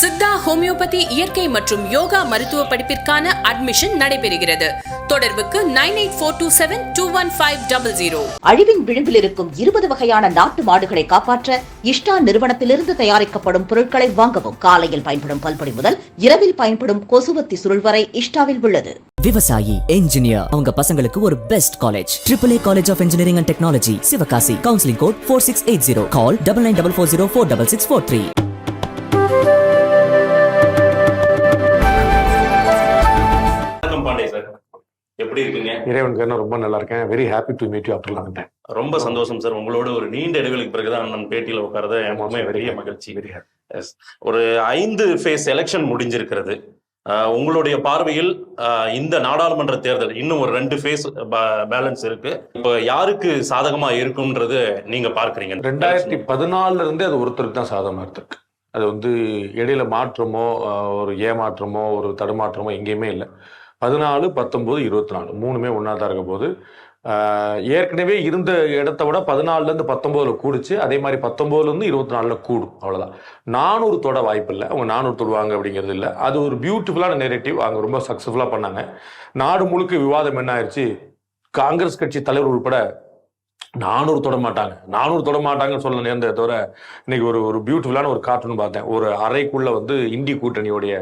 Siddha homeopathy இயற்கை மற்றும் யோகா மருத்துவ படிப்பிற்கான அட்மிஷன் நடைபெறுகிறது. தொடர்புக்கு nine eight four two seven two one five double zero. அழிவின் விளிம்பில் இருக்கும் இருபது வகையான நாட்டு மாடுகளை காப்பாற்ற இஷ்டா நிறுவனத்திலிருந்து தயாரிக்கப்படும் பொருட்களை வாங்கவும் காலையில் பயன்படும் பல்பொடி முதல் இரவில் பயன்படும் கொசுவத்தி சுருள் வரை இஷ்டாவில் உள்ளது. விவசாயி என்ஜினியர் அவங்க பசங்களுக்கு ஒரு best college triple A college of engineering and technology Sivakasi counselling code four six eight zero call double nine double four zero four double six four three இறைவனுக்கு என்ன ரொம்ப நல்லா இருக்கேன். Very happy to meet you long time ரொம்ப சந்தோஷம் sir. உங்களோட ஒரு நீண்ட இடைவெளிக்கு பிறகுதான் நான் பேட்டியில உட்காரத எப்பவுமே பெரிய மகிழ்ச்சி. Very happy. ஒரு ஐந்து ஃபேஸ் எலெக்ஷன் முடிஞ்சிருக்கிறது. உங்களுடைய பார்வையில் இந்த நாடாளுமன்ற தேர்தல் இன்னும் ஒரு ரெண்டு ஃபேஸ் பேலன்ஸ் இருக்கு. இப்போ யாருக்கு சாதகமா இருக்கும்ன்றது நீங்க பார்க்கறீங்க? ரெண்டாயிரத்தி பதினாலுல இருந்தே அது ஒருத்தருக்கு தான் சாதகமா இருந்திருக்கு. அது வந்து இடையில மாற்றமோ ஒரு ஏமாற்றமோ ஒரு தடுமாற்றமோ எங்கேயுமே இல்லை. பதினாலு பத்தொம்போது இருபத்தி நாலு மூணுமே ஒன்றா தான் இருக்க போது ஏற்கனவே இருந்த இடத்த விட பதினாலுலேருந்து பத்தொம்போதில் கூடுச்சு. அதே மாதிரி பத்தொம்போதுலேருந்து இருபத்தி நாலில் கூடும். அவ்வளோதான் நானூறு தொட வாய்ப்பு இல்லை. அவங்க நானூறு தொடுவாங்க அப்படிங்கிறது இல்லை. அது ஒரு பியூட்டிஃபுல்லான நெரேட்டிவ் அவங்க ரொம்ப சக்ஸஸ்ஃபுல்லாக பண்ணாங்க. நாடு முழுக்க விவாதம் என்ன ஆயிடுச்சு காங்கிரஸ் கட்சி தலைவர் உட்பட நானூறு தொட மாட்டாங்க நானூறு தொட மாட்டாங்கன்னு சொல்ல நேர்ந்ததை தவிர இன்னைக்கு ஒரு ஒரு பியூட்டிஃபுல்லான ஒரு கார்ட்டூன் பார்த்தேன். ஒரு அறைக்குள்ளே வந்து இந்தி கூட்டணியோடைய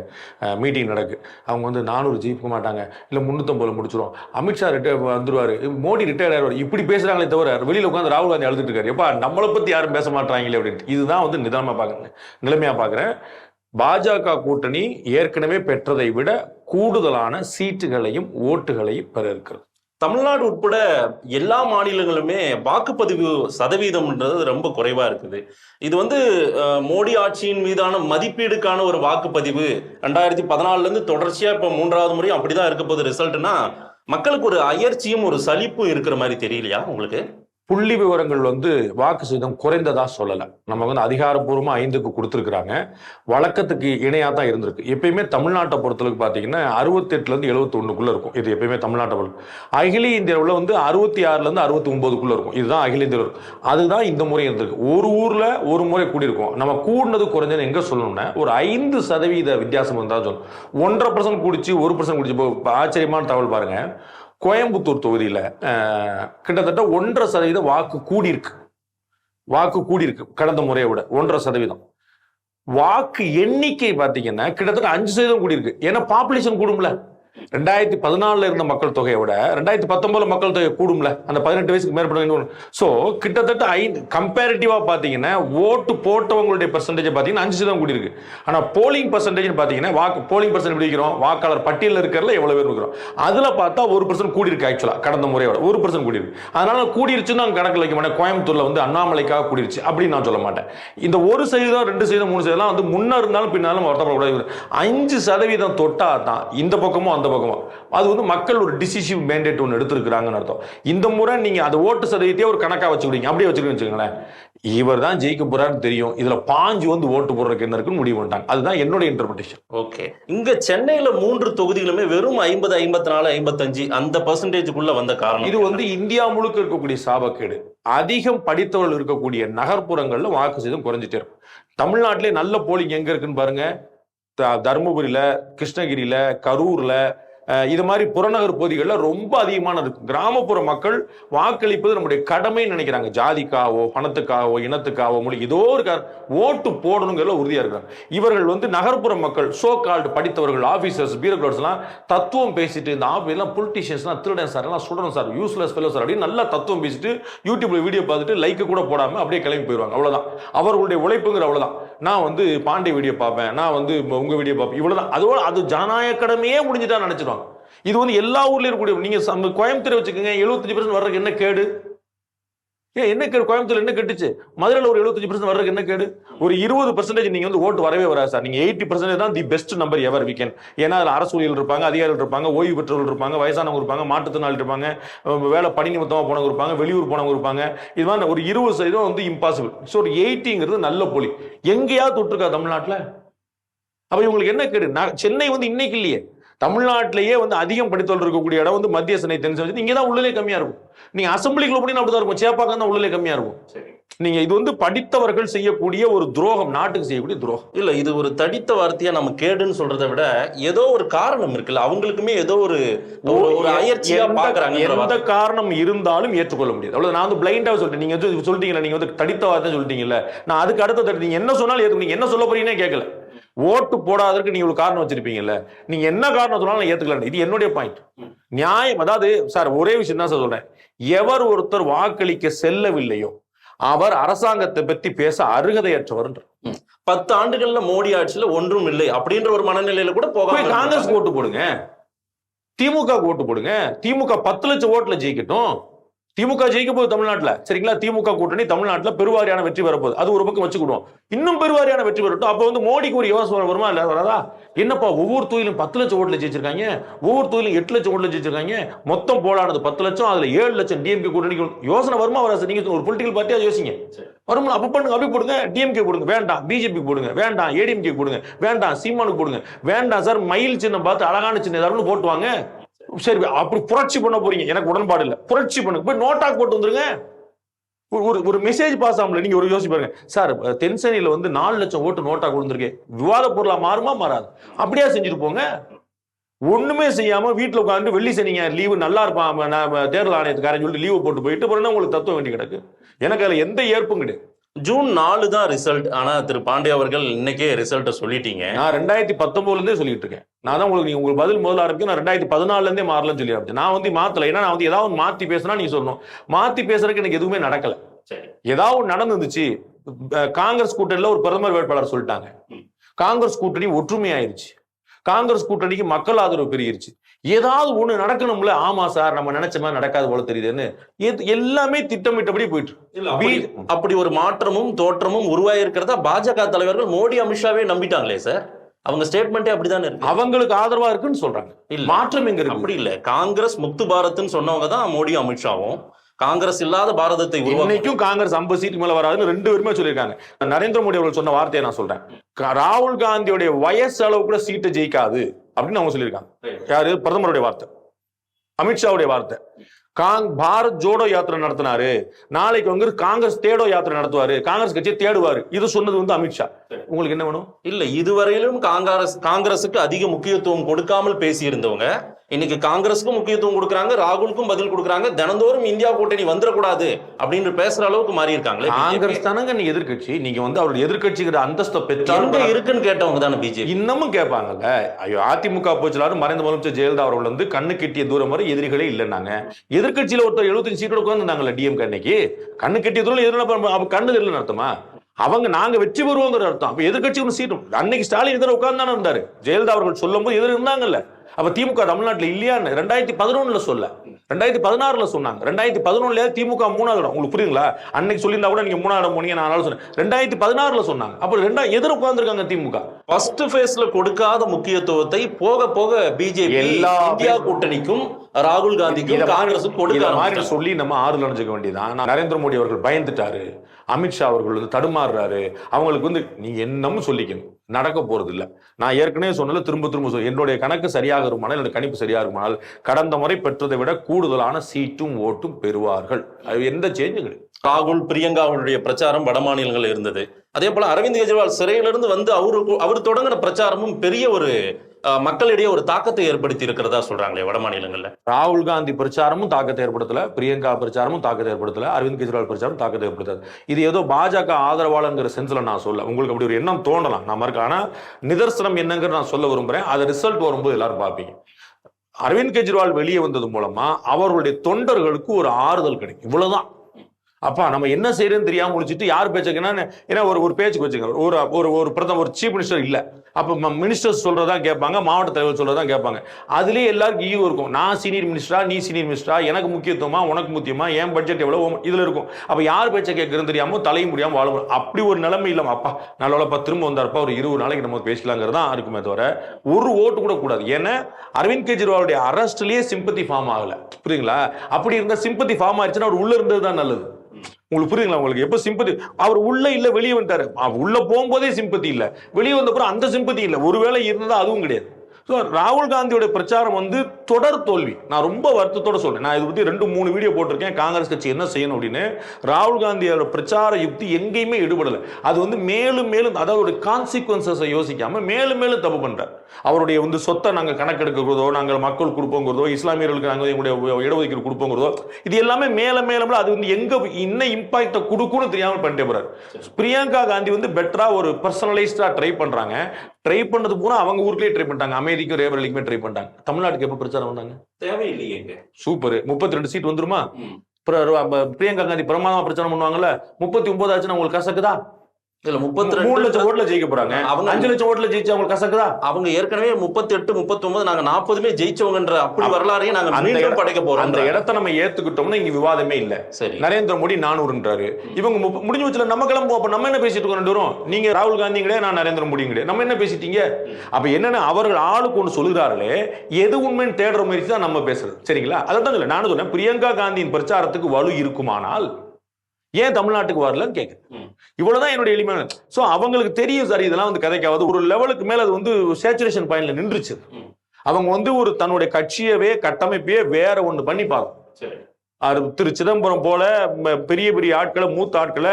மீட்டிங் நடக்கு. அவங்க வந்து நானூறு ஜெயிக்க மாட்டாங்க. இல்லை முந்நூற்றம்பதுல முடிச்சிடும் அமித்ஷா ரிட்டையர் வந்துருவார். மோடி ரிட்டையர் ஆயிடுவார். இப்படி பேசுகிறாங்களே தவிர வெளியில் உட்காந்து ராகுல் காந்தி அழுதுட்டு இருக்காரு. எப்பா நம்மளை பற்றி யாரும் பேச மாட்டாங்களே அப்படின்ட்டு. இதுதான் வந்து நிதானமாக பார்க்குறேன் நிலைமையாக பார்க்குறேன் பாஜக கூட்டணி ஏற்கனவே பெற்றதை விட கூடுதலான சீட்டுகளையும் ஓட்டுகளையும் பெற இருக்கிறது. தமிழ்நாடு உட்பட எல்லா மாநிலங்களுமே வாக்குப்பதிவு சதவீதம்ன்றது ரொம்ப குறைவா இருக்குது. இது வந்து மோடி ஆட்சியின் மீதான மதிப்பீடுக்கான ஒரு வாக்குப்பதிவு ரெண்டாயிரத்தி பதினாலுல இருந்து தொடர்ச்சியா இப்ப மூன்றாவது முறையும் அப்படிதான் இருக்க போது ரிசல்ட்னா மக்களுக்கு ஒரு அயற்சியும் ஒரு சலிப்பும் இருக்கிற மாதிரி தெரியலையா உங்களுக்கு? புள்ளி விவரங்கள் வந்து வாக்கு சதவீதம் குறைந்ததா சொல்லலை. நம்ம வந்து அதிகாரப்பூர்வமாக ஐந்துக்கு கொடுத்துருக்குறாங்க. வழக்கத்துக்கு இணையாக தான் இருந்திருக்கு. எப்பயுமே தமிழ்நாட்டை பொறுத்தளவுக்கு பார்த்தீங்கன்னா அறுபத்தெட்டுலேருந்து எழுபத்தி இருக்கும். இது எப்பயுமே தமிழ்நாட்டை பொறுத்து அகில இந்தியாவில் வந்து அறுபத்தி ஆறுலேருந்து அறுபத்தி ஒன்பதுக்குள்ள இருக்கும். இதுதான் அகில இந்தியாவில் இருக்கும் அதுதான் இந்த முறை இருந்திருக்கு. ஒரு ஊரில் ஒரு முறை கூடியிருக்கும். நம்ம கூடினது குறைஞ்சது எங்கே சொல்லணும்னா ஒரு ஐந்து சதவீத வித்தியாசம் வந்தால் சொல்லணும் ஒன்றரை பர்சன்ட் குடிச்சு ஒரு பர்சன்ட் குடிச்சு. இப்போ ஆச்சரியமான தகவல் பாருங்கள் கோயம்புத்தூர் தொகுதியில் கிட்டத்தட்ட ஒன்றரை சதவீதம் வாக்கு கூடியிருக்கு. வாக்கு கூடியிருக்கு கடந்த முறையை விட ஒன்றரை சதவீதம். வாக்கு எண்ணிக்கை பார்த்தீங்கன்னா கிட்டத்தட்ட அஞ்சு சதவீதம் கூடியிருக்கு. ஏன்னா பாப்புலேஷன் கூடும்ல. ரெண்டாயிரத்தி பதினாலுல இருந்த மக்கள் தொகையை விட ரெண்டாயிரத்தி பத்தொன்பதுல மக்கள் தொகை கூடும்ல. அந்த பதினெட்டு வயசுக்கு மேற்பட்ட ஸோ கிட்டத்தட்ட ஐந்து கம்பேரிட்டிவாக பார்த்தீங்கன்னா ஓட்டு போட்டவங்களுடைய பர்சன்டேஜ் பார்த்தீங்கன்னா அஞ்சு சதவீதம் கூடியிருக்கு. ஆனால் போலிங் பர்சன்டேஜ் பார்த்தீங்கன்னா வாக்கு போலிங் பர்சன்ட் எப்படி இருக்கிறோம்? வாக்காளர் பட்டியலில் இருக்கிறதுல எவ்வளோ பேர் இருக்கிறோம்? அதில் பார்த்தா ஒரு பர்சன்ட் கூடியிருக்கு ஆக்சுவலாக கடந்த முறையோட. ஒரு பர்சன்ட் கூடியிருக்கு. அதனால கூடிருச்சுன்னு அங்கே கணக்கில் வைக்க மாட்டேன். கோயம்புத்தூரில் வந்து அண்ணாமலைக்காக கூடிருச்சு அப்படின்னு நான் சொல்ல மாட்டேன். இந்த ஒரு சதவீதம் ரெண்டு சதவீதம் மூணு சதவீதம் வந்து முன்ன இருந்தாலும் பின்னாலும் வருத்தப்படக்கூடாது. அஞ்சு சதவீதம் தொட்டா தான் இந்த பக்கமும் அந்த பக்கமும் அது வந்து மக்கள் ஒரு டிசிசிவ் மேண்டேட் ஒன்று எடுத்திருக்கிறாங்கன்னு அர்த்தம். இந்த முறை நீங்க அந்த ஓட்டு சதவீதத்தையே ஒரு கணக்கா வச்சுக்கிட்டீங்க. அப்படியே வச்சுக்கிட்டு வச்சுக்கோங்களேன். இவர் தான் ஜெயிக்க போறாருன்னு தெரியும். இதுல பாஞ்சு வந்து ஓட்டு போடுறதுக்கு என்ன இருக்குன்னு முடிவு பண்ணிட்டாங்க. அதுதான் என்னோட இன்டர்பிரேஷன் ஓகே இங்க சென்னையில மூன்று தொகுதிகளுமே வெறும் ஐம்பது ஐம்பத்தி நாலு ஐம்பத்தஞ்சு அந்த பர்சன்டேஜுக்குள்ள வந்த காரணம் இது வந்து இந்தியா முழுக்க இருக்கக்கூடிய சாபக்கேடு. அதிகம் படித்தவர்கள் இருக்கக்கூடிய நகர்ப்புறங்கள்ல வாக்கு சதவீதம் குறைஞ்சிட்டே இருக்கும். தமிழ்நாட்டிலே நல்ல போலிங் எங்க இருக்குன்னு பாருங்க. தருமபுரியில் கிருஷ்ணகிரியில் கரூரில் இது மாதிரி புறநகர் பகுதிகளில் ரொம்ப அதிகமான இருக்கு கிராமப்புற மக்கள் வாக்களிப்பது நம்முடைய கடமைன்னு நினைக்கிறாங்க. ஜாதிக்காவோ பணத்துக்காகவோ இனத்துக்காவோ மொழி ஏதோ ஒரு காரணம் ஓட்டு போடணுங்கிற உறுதியாக இருக்கிறாங்க இவர்கள் வந்து நகர்ப்புற மக்கள் சோ கால்டு படித்தவர்கள் ஆஃபீஸர்ஸ் பியூரோக்ராட்ஸ்லாம் தத்துவம் பேசிட்டு இந்த ஆஃபீஸ்லாம் பொலிட்டிஷியன்ஸ்லாம் திருடன் சார் எல்லாம் சுடணும் சார் யூஸ்லெஸ் ஃபெல்லோ சார் அப்படின்னு நல்லா தத்துவம் பேசிட்டு யூடியூப்ல வீடியோ பார்த்துட்டு லைக்கு கூட போடாமல் அப்படியே கிளம்பி போயிடுவாங்க அவ்வளோதான் அவர்களுடைய உழைப்புங்கிற அவ்வளோதான் நான் வந்து பாண்டே வீடியோ பார்ப்பேன். நான் வந்து உங்கள் வீடியோ பார்ப்பேன். இவ்வளோதான் அதோட அது ஜனநாயக கடமையே முடிஞ்சுட்டா நினைச்சிருவாங்க. இது வந்து எல்லா ஊர்லயும் இருக்கக்கூடிய நீங்க கோயம்புத்தூர் வச்சுக்கோங்க எழுபத்தஞ்சு பர்சன்ட் வர்றதுக்கு என்ன கேடு? ஏன் என்ன கேடு? கோயம்புத்தூர் என்ன கெட்டுச்சு? மதுரையில் ஒரு எழுபத்தஞ்சு பர்சன்ட் வர்றதுக்கு என்ன கேடு? ஒரு இருபது பர்சன்டேஜ் நீங்க வந்து ஓட்டு வரவே வராது சார். நீங்க எயிட்டி பர்சன்டேஜ் தான் the best number ever weekend ஏன்னா அதுல அரசு ஊழியர்கள் இருப்பாங்க அதிகாரிகள் இருப்பாங்க ஓய்வு பெற்றவர்கள் இருப்பாங்க வயசானவங்க இருப்பாங்க மாற்றுத்திறனாளி இருப்பாங்க வேலை பணி நிமித்தமாக போனவங்க இருப்பாங்க வெளியூர் போனவங்க இருப்பாங்க. இது மாதிரி ஒரு இருபது சதவீதம் வந்து இம்பாசிபிள் ஸோ ஒரு எயிட்டிங்கிறது நல்ல போலி. எங்கேயாவது தொட்டிருக்கா தமிழ்நாட்டில்? அப்ப இவங்களுக்கு என்ன கேடு? நான் சென்னை வந்து இன்னைக்கு இல்லையே. தமிழ்நாட்டிலேயே வந்து அதிகம் படித்தவர்கள் இருக்கக்கூடிய இடம் வந்து மத்திய சென்னை தென் சென்னை. இங்கே தான் உள்ளே கம்மியா இருக்கும். நீங்க அசம்பிளிக்குள்ள போனீங்கன்னா அப்படிதான் இருக்கும். சேப்பாக்கம் தான் உள்ளே கம்மியா இருக்கும். நீங்க இது வந்து படித்தவர்கள் செய்யக்கூடிய ஒரு துரோகம் நாட்டுக்கு செய்யக்கூடிய துரோகம். இல்ல இது ஒரு தடித்த வார்த்தையா நம்ம கேடுன்னு சொல்றதை விட ஏதோ ஒரு காரணம் இருக்குல்ல. அவங்களுக்குமே ஏதோ ஒரு ஒரு- அயற்சியா பாக்குறாங்க எந்த காரணம் இருந்தாலும் ஏற்றுக்கொள்ள முடியாது. அவ்வளவு நான் வந்து பிளைண்டா சொல்லிட்டேன் நீங்க வந்து சொல்லிட்டீங்கல்ல நீங்க வந்து தடித்த வார்த்தை சொல்லிட்டீங்கல்ல. நான் அதுக்கு அடுத்த தடி நீங்க என்ன சொன்னாலும் நீங்க என்ன சொல்ல போறீங்கன்னே கேட்கல. ஓட்டு போடாதற்கு நீங்க ஒரு காரணம் வச்சிருப்பீங்கல்ல. நீங்க என்ன காரணம் சொன்னாலும் நான் ஏத்துக்கல இது என்னுடைய பாயிண்ட் நியாயம். அதாவது சார் ஒரே விஷயம் தான் சார் சொல்றேன். எவர் ஒருத்தர் வாக்களிக்க செல்லவில்லையோ அவர் அரசாங்கத்தை பத்தி பேச அருகதையற்றவர் பத்து ஆண்டுகள்ல மோடி ஆட்சியில ஒன்றும் இல்லை அப்படின்ற ஒரு மனநிலையில கூட போய் காங்கிரஸ் ஓட்டு போடுங்க. திமுக ஓட்டு போடுங்க. திமுக பத்து லட்சம் ஓட்டுல ஜெயிக்கட்டும். திமுக ஜெயிக்க போகுது தமிழ்நாட்டுல. சரிங்களா? திமுக கூட்டணி தமிழ்நாட்டுல பெருவாரியான வெற்றி பெறப்போகுது அது ஒரு பக்கம் வச்சுக்கிடுவோம். இன்னும் பெருவாரியான வெற்றி பெறட்டும் அப்ப வந்து மோடிக்கு ஒரு யோசனை வருமா? இல்ல வராதா? என்னப்பா ஒவ்வொரு தொழிலும் பத்து லட்சம் ஓட்டுல ஜெயிச்சிருக்காங்க. ஒவ்வொரு தொழிலும் எட்டு லட்சம் ஓட்டுல ஜெயிச்சிருக்காங்க. மொத்தம் போலானது பத்து லட்சம் அதுல ஏழு லட்சம் டிஎம்கே கூட்டணிக்கு யோசனை வருமா வராது? நீங்க ஒரு பொலிட்டிக்கல் பார்ட்டியா யோசிங்க. வருமா அப்ப பண்ணுங்க அப்படி போடுங்க. டிஎம்கே போடுங்க. வேண்டாம். பிஜேபி போடுங்க. வேண்டாம். ஏடிஎம்கே போடுங்க. வேண்டாம். சீமானுக்கு போடுங்க. வேண்டாம் சார். மயில் சின்னம் பார்த்து அழகான சின்னம் ஏதாவது போட்டுவாங்க. சரி அப்படி புரட்சி பண்ண போறீங்க. எனக்கு உடன்பாடு இல்லை. புரட்சி பண்ணுங்க போய் நோட்டாக போட்டு வந்துருங்க. ஒரு- ஒரு ஒரு மெசேஜ் பாஸ் ஆகல நீங்க ஒரு யோசிச்சு பாருங்க. சார் தென்சென்னையில வந்து நாலு லட்சம் ஓட்டு நோட்டா கொடுத்துருக்கேன். விவாத பொருளா மாறுமா? மாறாது. அப்படியே செஞ்சுட்டு போங்க. ஒண்ணுமே செய்யாம வீட்டுல உட்காந்து வெள்ளி சனிங்க லீவு நல்லா இருப்பான் தேர்தல் ஆணையத்துக்காரன் சொல்லிட்டு லீவு போட்டு போயிட்டு அப்புறம் உங்களுக்கு தத்துவம் வேண்டி கிடக்கு? எனக்கு அதுல எந்த ஏற்பும் கிடையாது. ஜூன் நாலு தான் ரிசல்ட். ஆனா திரு பாண்டே அவர்கள் இன்னைக்கே ரிசல்ட்டை சொல்லிட்டீங்க. நான் ரெண்டாயிரத்தி பத்தொன்பதுல இருந்தே சொல்லிட்டு இருக்கேன் நான் தான் உங்களுக்கு நீங்க உங்களுக்கு பதில் முதல்ல ஆரம்பிக்கும். நான் ரெண்டாயிரத்தி பதினாலுல இருந்தே மாறலன்னு சொல்லி ஆரம்பிச்சேன். நான் வந்து மாத்தல. ஏன்னா நான் வந்து ஏதாவது மாத்தி பேசினா நீங்க சொல்லணும். மாத்தி பேசுறதுக்கு எனக்கு எதுவுமே நடக்கல. ஏதாவது அஹ் காங்கிரஸ் கூட்டணியில ஒரு பிரதமர் வேட்பாளர் சொல்லிட்டாங்க. காங்கிரஸ் கூட்டணி ஒற்றுமை ஆயிருச்சு காங்கிரஸ் கூட்டணிக்கு மக்கள் ஆதரவு பெருகிருச்சு. ஏதாவது ஒண்ணு நடக்கணும்ல? ஆமா சார் நம்ம நினைச்ச மாதிரி நடக்காது போல தெரியுதுன்னு. எல்லாமே திட்டமிட்டபடி போயிட்டு அப்படி ஒரு மாற்றமும் தோற்றமும் உருவாகி இருக்கிறதா பாஜக தலைவர்கள் மோடி அமித்ஷாவே நம்பிட்டாங்களே சார்? அவங்க ஸ்டேட்மெண்ட்டே அப்படிதானே இருக்கு? அவங்களுக்கு ஆதரவா இருக்குன்னு சொல்றாங்க. மாற்றம் எங்க இருக்கு? அப்படி இல்ல. காங்கிரஸ் முக்து பாரத்னு சொன்னவங்க தான் மோடி அமித்ஷாவும். காங்கிரஸ் இல்லாத பாரதத்தை இன்னைக்கும் காங்கிரஸ் ஐம்பது சீட்டு மேல வராதுன்னு ரெண்டு பேருமே சொல்லியிருக்காங்க. நரேந்திர மோடி அவர்கள் சொன்ன வார்த்தையை நான் சொல்றேன். ராகுல் காந்தியுடைய வயசு அளவு கூட சீட்டை ஜெயிக்காது அப்படின்னு அவங்க சொல்லியிருக்காங்க. யாரு? பிரதமருடைய வார்த்தை. அமித்ஷாவுடைய வார்த்தை. காங் பாரத் ஜோடோ யாத்திரை நடத்தினாரு. நாளைக்கு வந்து காங்கிரஸ் தேடோ யாத்திரை நடத்துவாரு. காங்கிரஸ் கட்சியை தேடுவாரு. இது சொன்னது வந்து அமித்ஷா உங்களுக்கு என்ன வேணும்? இல்ல இதுவரையிலும் காங்கிரஸ் காங்கிரசுக்கு அதிக முக்கியத்துவம் கொடுக்காமல் பேசியிருந்தவங்க இன்னைக்கு காங்கிரஸுக்கும் முக்கியத்துவம் கொடுக்கறாங்க ராகுலுக்கும் பதில் கொடுக்கறாங்க தினந்தோறும் இந்தியா கூட்டணி வந்துடக்கூடாது அப்படின்னு பேசுற அளவுக்கு மாறி இருக்காங்களே காங்கிரஸ் தானங்க நீங்க எதிர்க்கட்சி? நீங்க வந்து அவருடைய எதிர்க்கட்சிங்கிற அந்தஸ்தை பெற்றாலும் இருக்குன்னு கேட்டவங்க தானே பிஜேபி? இன்னமும் கேட்பாங்கல்ல ஐயோ அதிமுக போச்சலாரும் மறைந்த முதலமைச்சர் ஜெயலலிதா அவர்கள் வந்து கண்ணு கெட்டிய தூரம் வரை எதிரிகளே இல்லைன்னாங்க. எதிர்க்கட்சியில ஒருத்தர் எழுபத்தஞ்சு சீட்டோட உட்காந்துருந்தாங்கல்ல டிஎம் அன்னைக்கு? கண்ணு கெட்டிய தூரம் எதிரில் கண்ணு இல்லைன்னு அர்த்தமா? அவங்க நாங்க வெற்றி பெறுவோங்கிற அர்த்தம். அப்ப எதிர்க்கட்சி ஒன்று சீட்டும் அன்னைக்கு ஸ்டாலின் எதிர உட்கார்ந்து இருந்தாரு. ஜெயலலிதா அவர்கள் சொல்லும் போது எதிர இருந்தாங்கல்ல. அப்ப திமுக தமிழ்நாட்டுல இல்லையான்னு ரெண்டாயிரத்தி பதினொன்னுல சொல்ல. ரெண்டாயிரத்தி பதினாறுல சொன்னாங்க. ரெண்டாயிரத்தி பதினொன்னுல திமுக மூணாவது இடம். உங்களுக்கு புரியுங்களா? அன்னைக்கு சொல்லியிருந்தா கூட நீங்க மூணாவது இடம் போனீங்க நான் சொன்னேன். ரெண்டாயிரத்தி பதினாறுல சொன்னாங்க. அப்ப ரெண்டா எதிர உட்கார்ந்துருக்காங்க திமுக. ஃபர்ஸ்ட் ஃபேஸ்ல கொடுக்காத முக்கியத்துவத்தை போக போக பிஜேபி எல்லா இந்தியா கூட்டணிக்கும் ராகுல் காந்திக்கும் காங்கிரஸும் கொடுக்க இத மாதிரி ஆரம்பிச்சிட்டாங்க. சொல்லி நம்ம ஆறுதல் அடைஞ்சுக்க வேண்டியதான் நரேந்திர மோடி அவர்கள் பயந்துட்டாரு. அமித்ஷா அவர்கள் வந்து தடுமாறுறாரு. அவங்களுக்கு வந்து நீங்க என்னமும் சொல்லிக்கணும். நடக்க போறது இல்ல நான் ஏற்கனவே சொன்னல திரும்ப திரும்ப என்னுடைய கணக்கு சரியாக இருக்குமானால் என்னுடைய கணிப்பு சரியாக இருக்குமானால் கடந்த முறை பெற்றதை விட கூடுதலான சீட்டும் ஓட்டும் பெறுவார்கள். அது எந்த சேஞ்சும் கிடையாது. ராகுல் பிரியங்காவுடைய பிரச்சாரம் வட மாநிலங்கள்ல இருந்தது. அதே போல அரவிந்த் கெஜ்ரிவால் சிறையிலிருந்து வந்து அவரு அவர் தொடங்கின பிரச்சாரமும் பெரிய ஒரு மக்களிடையே ஒரு தாக்கத்தை ஏற்படுத்தி இருக்கிறதா சொல்றாங்களே வட மாநிலங்கள்ல? ராகுல் காந்தி பிரச்சாரமும் தாக்கத்தை ஏற்படுத்தல பிரியங்கா பிரச்சாரமும் தாக்கத்தை ஏற்படுத்தல அரவிந்த் கெஜ்ரிவால் பிரச்சாரம் தாக்கத்தை ஏற்படுத்தாது. இது ஏதோ பாஜக ஆதரவாளங்கிற சென்ஸ்ல நான் சொல்ல உங்களுக்கு அப்படி ஒரு எண்ணம் தோணலாம். நான் மறுக்க ஆனா நிதர்சனம் என்னங்கிற நான் சொல்ல விரும்புறேன். அது ரிசல்ட் வரும்போது எல்லாரும் பார்ப்பீங்க. அரவிந்த் கெஜ்ரிவால் வெளியே வந்தது மூலமா அவர்களுடைய தொண்டர்களுக்கு ஒரு ஆறுதல் கிடைக்கும். இவ்வளவுதான். அப்பா நம்ம என்ன செய்யறதுன்னு தெரியாம முடிச்சுட்டு யார் பேச்சுக்குன்னா ஏன்னா ஒரு ஒரு பேச்சுக்கு வச்சுங்க ஒரு ஒரு ஒரு பிரதமர் ஒரு சீஃப் மினிஸ்டர் இல்லை. அப்போ மினிஸ்டர்ஸ் சொல்கிறதான் கேட்பாங்க மாவட்ட தலைவர் சொல்கிறதான் கேட்பாங்க. அதுலேயே எல்லாருக்கும் ஈகோ இருக்கும். நான் சீனியர் மினிஸ்டரா நீ சீனியர் மினிஸ்டரா எனக்கு முக்கியத்துவமா உனக்கு முக்கியமா என் பட்ஜெட் எவ்வளோ இதில் இருக்கும். அப்போ யார் பேச்சை கேட்குறது தெரியாமல் தலையும் முடியாமல் வாழ அப்படி ஒரு நிலைமை இல்லாமல் அப்பா நல்லவளப்பா திரும்ப வந்தாருப்பா ஒரு இருபது நாளைக்கு நம்ம பேசலாங்கிறது தான் இருக்குமே தவிர ஒரு ஓட்டு கூட கூடாது. ஏன்னா அரவிந்த் கெஜ்ரிவாலுடைய அரஸ்ட்லேயே சிம்பத்தி ஃபார்ம் ஆகலை. புரியுங்களா அப்படி இருந்தால் சிம்பத்தி ஃபார்ம் ஆயிடுச்சுன்னா அவர் உள்ளே இருந்தது தான் நல்லது. உங்களுக்கு புரியுதுங்களா? உங்களுக்கு எப்போ சிம்பத்தி அவர் உள்ளே இல்லை வெளியே வந்துட்டார். அவர் போகும்போதே சிம்பத்தி இல்லை. வெளியே வந்தப்புறம் அந்த சிம்பத்தி இல்லை. ஒருவேளை இருந்தால் அதுவும் கிடையாது. ஸோ ராகுல் காந்தியோட பிரச்சாரம் வந்து தொடர் தோல்வி. நான் ரொம்ப வருத்தத்தோட சொல்றேன். நான் இதை பத்தி ரெண்டு மூணு வீடியோ போட்டிருக்கேன். காங்கிரஸ் கட்சி என்ன செய்யணும் அப்படின்னு. ராகுல் காந்தியோட பிரச்சார யுக்தி எங்கேயுமே ஈடுபடலை. அது வந்து மேலும் மேலும் அதாவது கான்சிக்வன்சஸை யோசிக்காம மேலும் மேலும் தப்பு பண்றார். அவருடைய வந்து சொத்தை நாங்கள் கணக்கெடுக்கிறதோ நாங்கள் மக்கள் கொடுப்போங்கிறதோ இஸ்லாமியர்களுக்கு நாங்கள் எங்களுடைய இடஒதுக்கீடு கொடுப்போங்கிறதோ இது எல்லாமே மேல மேல அது வந்து எங்க என்ன இம்பாக்டை கொடுக்கும்னு தெரியாமல் பண்ணிட்டே போறாரு. பிரியங்கா காந்தி வந்து பெட்டரா ஒரு பர்சனலைஸ்டா ட்ரை பண்றாங்க. ட்ரை பண்ணது பூரா அவங்க ஊருக்குள்ளே ட்ரை பண்ணிட்டாங்க. அமைதி அமெரிக்கும் ரேபரலிக்குமே ட்ரை பண்ணிட்டாங்க. தமிழ்நாட்டுக்கு எப்போ பிரச்சாரம் பண்ணாங்க தேவையில்லையேங்க. சூப்பர். முப்பத்தி ரெண்டு சீட் வந்துருமா பிரியங்கா காந்தி பிரமாதமா பிரச்சாரம் பண்ணுவாங்கல்ல? முப்பத்தி ஒன்பது ஆச்சுன்னா உங்களுக்கு கசக்குதா? இல்ல முப்பத்தி மூணு லட்சம் ஓட்டுல ஜெயிக்க போறாங்க. அவங்க- அஞ்சு லட்சம் ஓட்டுல ஜெயிச்சா உங்களுக்கு கசக்குதா அவங்க ஏற்கனவே முப்பத்தி எட்டு முப்பத்தி ஒன்பது நாங்க நாற்பதுமே ஜெயிச்சவங்கன்ற அப்படி வரலாறையும் நாங்க மீண்டும் படைக்க போறோம் அந்த இடத்த நம்ம ஏத்துக்கிட்டோம்னா இங்க விவாதமே இல்ல. சரி. நரேந்திர மோடி நானூறுன்றாரு. இவங்க முடிஞ்சு வச்சுல நம்ம கிளம்புவோம். அப்ப நம்ம என்ன பேசிட்டு இருக்கோம் நீங்க ராகுல் காந்தி கிடையாது நான் நரேந்திர மோடி கிடையாது நம்ம என்ன பேசிட்டீங்க? அப்ப என்னன்னா அவர்கள் ஆளுக்கு ஒன்று சொல்கிறார்களே எது உண்மைன்னு தேடுற முயற்சி தான் நம்ம பேசுறது. சரிங்களா? அதை தான் சொல்ல நானும் சொன்னேன் பிரியங்கா காந்தியின் பிரச்சாரத்துக்கு வலு இருக்குமானால் ஏன் தமிழ்நாட்டுக்கு வரலன்னு கேட்குறேன். இவ்வளவுதான் என்னுடைய எளிமையான ஸோ அவங்களுக்கு தெரியும் சார் இதெல்லாம் வந்து கதைக்காவது. ஒரு லெவலுக்கு மேல அது வந்து சேச்சுரேஷன் பாயிண்ட்ல நின்றுச்சு. அவங்க வந்து ஒரு தன்னுடைய கட்சியவே கட்டமைப்பையே வேற ஒண்ணு பண்ணி பார்க்கும் திரு சிதம்பரம் போல ம, பெரிய பெரிய ஆட்களை மூத்த ஆட்களை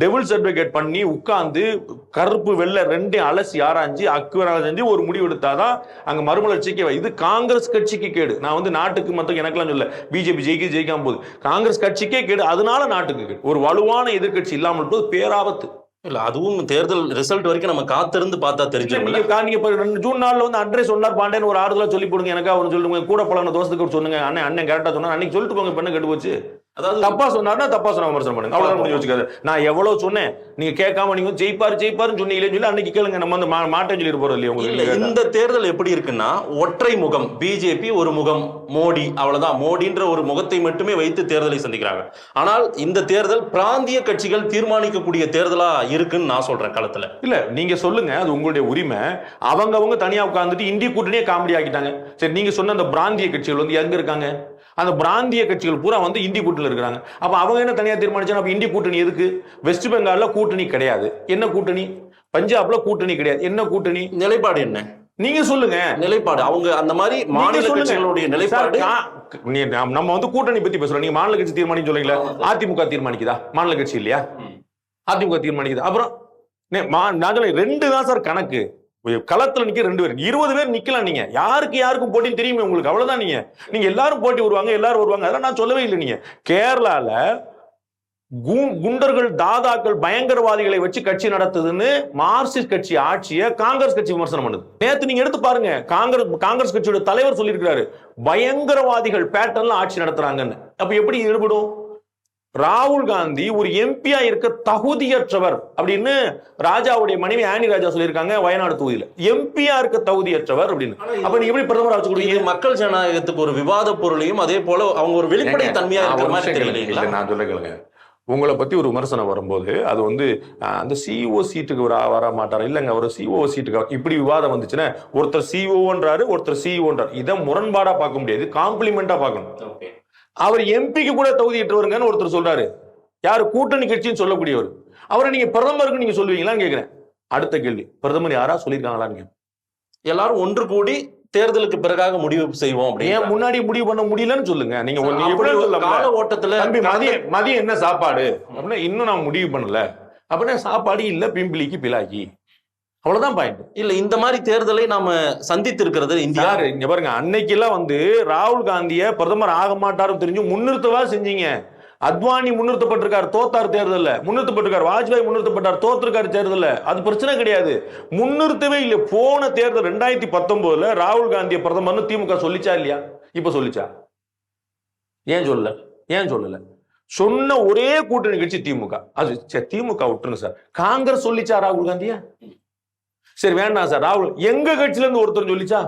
டெவில்ஸ் அட்வொகேட் பண்ணி உட்கார்ந்து கருப்பு வெள்ளை ரெண்டையும் அலசி ஆராய்ஞ்சு அக்குவராக செஞ்சு ஒரு முடிவு எடுத்தாதான் அங்கே மறுமலர்ச்சிக்கு இது காங்கிரஸ் கட்சிக்கு கேடு. நான் வந்து நாட்டுக்கு மற்ற எனக்கெல்லாம் சொல்ல பிஜேபி ஜெயிக்க ஜெயிக்காம போகுது. காங்கிரஸ் கட்சிக்கே கேடு. அதனால நாட்டுக்கு கேடு. ஒரு வலுவான எதிர்க்கட்சி இல்லாமல் போது பேராபத்து. இல்ல அதுவும் தேர்தல் ரிசல்ட் வரைக்கும் நம்ம காத்திருந்து பார்த்தா தெரிஞ்சிடும் நீங்க ஜூன் நாள்ல வந்து அட்ரஸ் சொன்னார் பாண்டேன்னு ஒரு ஆறுதலா சொல்லி போடுங்க எனக்கு அவர் சொல்லுங்க கூட பழன தோசத்துக்கு சொன்னுங்க அண்ணன் அண்ணன் கரெக்டா சொன்னா அன்னைக்கு சொல்லிட்டு போங்க பெண்ணு கெட்டு போச்சு? அதாவது தப்பா சொன்னாருன்னா தப்பா சொன்ன விமர்சனம் பண்ணுங்க. அவ்வளவுதான் முடிஞ்சு வச்சுக்காது. நான் எவ்வளவு சொன்னேன் நீங்க கேட்காம நீங்க ஜெயிப்பாரு ஜெயிப்பாருன்னு சொன்னீங்களே சொல்லி அன்னைக்கு கேளுங்க. நம்ம வந்து மா- மாட்டேன்னு சொல்லிட்டு போறோம் இல்லையா இல்ல உங்களுக்கு இந்த தேர்தல் எப்படி இருக்குன்னா ஒற்றை முகம் பிஜேபி ஒரு முகம் மோடி அவ்வளவுதான். மோடின்ற ஒரு முகத்தை மட்டுமே வைத்து தேர்தலை சந்திக்கிறாங்க. ஆனால் இந்த தேர்தல் பிராந்திய கட்சிகள் தீர்மானிக்கக்கூடிய தேர்தலா இருக்குன்னு நான் சொல்றேன் களத்துல. இல்ல நீங்க சொல்லுங்க அது உங்களுடைய உரிமை. அவங்க அவங்க தனியா உட்கார்ந்துட்டு இந்திய கூட்டணியே காமெடி ஆக்கிட்டாங்க. சரி நீங்க சொன்ன அந்த பிராந்திய கட்சிகள் வந்து எங்க இருக்காங்க? அந்த பிராந்திய கட்சிகள் பூரா வந்து இந்திய கூட்டணியில் இருக்கிறாங்க. அப்ப அவங்க என்ன தனியா தீர்மானிச்சாங்க? அப்ப இந்திய கூட்டணி எதுக்கு? வெஸ்ட் பெங்கால்ல கூட்டணி கிடையாது. என்ன கூட்டணி? பஞ்சாப்ல கூட்டணி கிடையாது. என்ன கூட்டணி? நிலைப்பாடு என்ன? நீங்க சொல்லுங்க. நிலைப்பாடு. அவங்க அந்த மாதிரி மாநில. கட்சிகளுடைய நிலைப்பாடு நம்ம வந்து கூட்டணி பத்தி பேசுறோம். நீங்க மாநில கட்சி தீர்மானிக்க சொல்றீங்களா? அதிமுக தீர்மானிக்குதா? மாநில கட்சி இல்லையா? அதிமுக தீர்மானிக்குதா? அப்புறம் நான் ரெண்டு தான் சார் கணக்கு. களத்துல நிக்க ரெண்டு பேர். இருபது பேர் நிக்கலாம் நீங்க. யாருக்கு யாருக்கும் போட்டின்னு தெரியுமே உங்களுக்கு. அவ்வளவுதான் நீங்க. நீங்க எல்லாரும் போட்டி வருவாங்க எல்லாரும் வருவாங்க. அதெல்லாம் நான் சொல்லவே இல்லை நீங்க. கேரளால கு- குண்டர்கள் தாதாக்கள் பயங்கரவாதிகளை வச்சு கட்சி நடத்துதுன்னு மார்க்சிஸ்ட் கட்சி ஆட்சியை காங்கிரஸ் கட்சி விமர்சனம் பண்ணுது. நேத்து நீங்க எடுத்து பாருங்க. காங்கிரஸ் காங்கிரஸ் கட்சியோட தலைவர் சொல்லியிருக்கிறாரு. பயங்கரவாதிகள் பேட்டர்ன்ல ஆட்சி நடத்துறாங்கன்னு. அப்ப எப்படி ஈடுபடும் ராகுல் காந்தி ஒரு எம்பியா இருக்க தகுதியற்றவர் அப்படின்னு ராஜாவுடைய மனைவி ஆனி ராஜா சொல்லியிருக்காங்க வயநாடு தொகுதியில. எம்பியா இருக்க தகுதியற்றவர் அப்படின்னு. அப்ப நீங்க எப்படி பிரதமர் இது கொடுங்க மக்கள் ஜனநாயகத்துக்கு ஒரு விவாத பொருளையும் அதே போல அவங்க ஒரு வெளிப்படை தன்மையா இருக்கிற மாதிரி தெரியலீங்களா நான் சொல்ல கேளுங்க. உங்களை பத்தி ஒரு விமர்சனம் வரும்போது அது வந்து அந்த சிஓ சீட்டுக்கு வர வர மாட்டார்? இல்லைங்க அவர் சிஓ சீட்டுக்கு இப்படி விவாதம் வந்துச்சுன்னா ஒருத்தர் சிஓன்றாரு ஒருத்தர் சிஓன்றாரு இதை முரண்பாடா பார்க்க முடியாது காம்ப்ளிமெண்டா பார்க்கணும். ஓகே. அவர் எம்பிக்கு கூட தகுதியற்றவருங்கன்னு ஒருத்தர் சொல்றாரு. யாரு? கூட்டணி கட்சின்னு சொல்லக்கூடியவர். அவரை நீங்க பிரதமருக்கு நீங்க சொல்லுவீங்களான்னு கேக்குறேன். அடுத்த கேள்வி. பிரதமர் யாரா சொல்லியிருக்காங்களான்னு. எல்லாரும் ஒன்று கூடி தேர்தலுக்கு பிறகாக முடிவு செய்வோம் ஏன் அப்படின்னு முன்னாடி முடிவு பண்ண முடியலன்னு சொல்லுங்க. நீங்க எப்படி கால ஓட்டத்துல மதியம் மதியம் என்ன சாப்பாடு? அப்படின்னா இன்னும் நான் முடிவு பண்ணல. அப்படின்னா சாப்பாடு இல்ல பிம்பிளிக்கு பிலாக்கி அவ்வளவுதான் பாயிண்ட் இல்ல இந்த மாதிரி தேர்தலை நாம சந்தித்து இருக்கிறது இந்தியா இங்க பாருங்க அன்னைக்கெல்லாம் வந்து ராகுல் காந்திய பிரதமர் ஆக மாட்டாருன்னு தெரிஞ்சு முன்னிறுத்தவா செஞ்சீங்க. அத்வானி முன்னிறுத்தப்பட்டிருக்கார் தோத்தார் தேர்தல்ல. முன்னிறுத்தப்பட்டிருக்கார் வாஜ்பாய் முன்னிறுத்தப்பட்டார் தோத்திருக்கார் தேர்தலில். அது பிரச்சனை கிடையாது. முன்னிறுத்தவே இல்லை போன தேர்தல் ரெண்டாயிரத்தி பத்தொன்பதுல ராகுல் காந்திய பிரதமர்னு திமுக சொல்லிச்சா இல்லையா? இப்ப சொல்லிச்சா? ஏன் சொல்லல? ஏன் சொல்லல? சொன்ன ஒரே கூட்டணி கட்சி திமுக. அது திமுக விட்டுருங்க சார். காங்கிரஸ் சொல்லிச்சா ராகுல் காந்தியா? சரி வேண்டாம் சார். ராகுல் எங்க கட்சியில இருந்து ஒருத்தர் சொல்லிச்சா?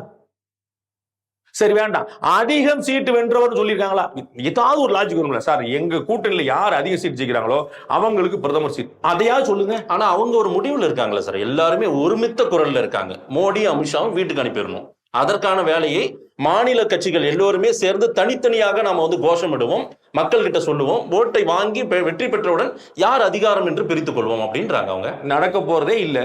சரி வேண்டாம். அதிகம் சீட்டு வென்றவர் சொல்லியிருக்காங்களா? ஏதாவது ஒரு லாஜிக் வரும்ல சார். எங்க கூட்டணியில யார் அதிக சீட் ஜெயிக்கிறாங்களோ அவங்களுக்கு பிரதமர் சீட். அதையாவது சொல்லுங்க. ஆனா அவங்க ஒரு முடிவுல இருக்காங்களா சார். எல்லாருமே ஒருமித்த குரல்ல இருக்காங்க. மோடி அமித்ஷாவும் வீட்டுக்கு அனுப்பிடணும். அதற்கான வேலையை மாநில கட்சிகள் எல்லோருமே சேர்ந்து தனித்தனியாக நாம வந்து கோஷமிடுவோம் மக்கள் கிட்ட சொல்லுவோம் ஓட்டை வாங்கி வெற்றி பெற்றவுடன் யார் அதிகாரம் என்று பிரித்துக் கொள்வோம் அப்படின்றாங்க அவங்க. நடக்க போறதே இல்ல.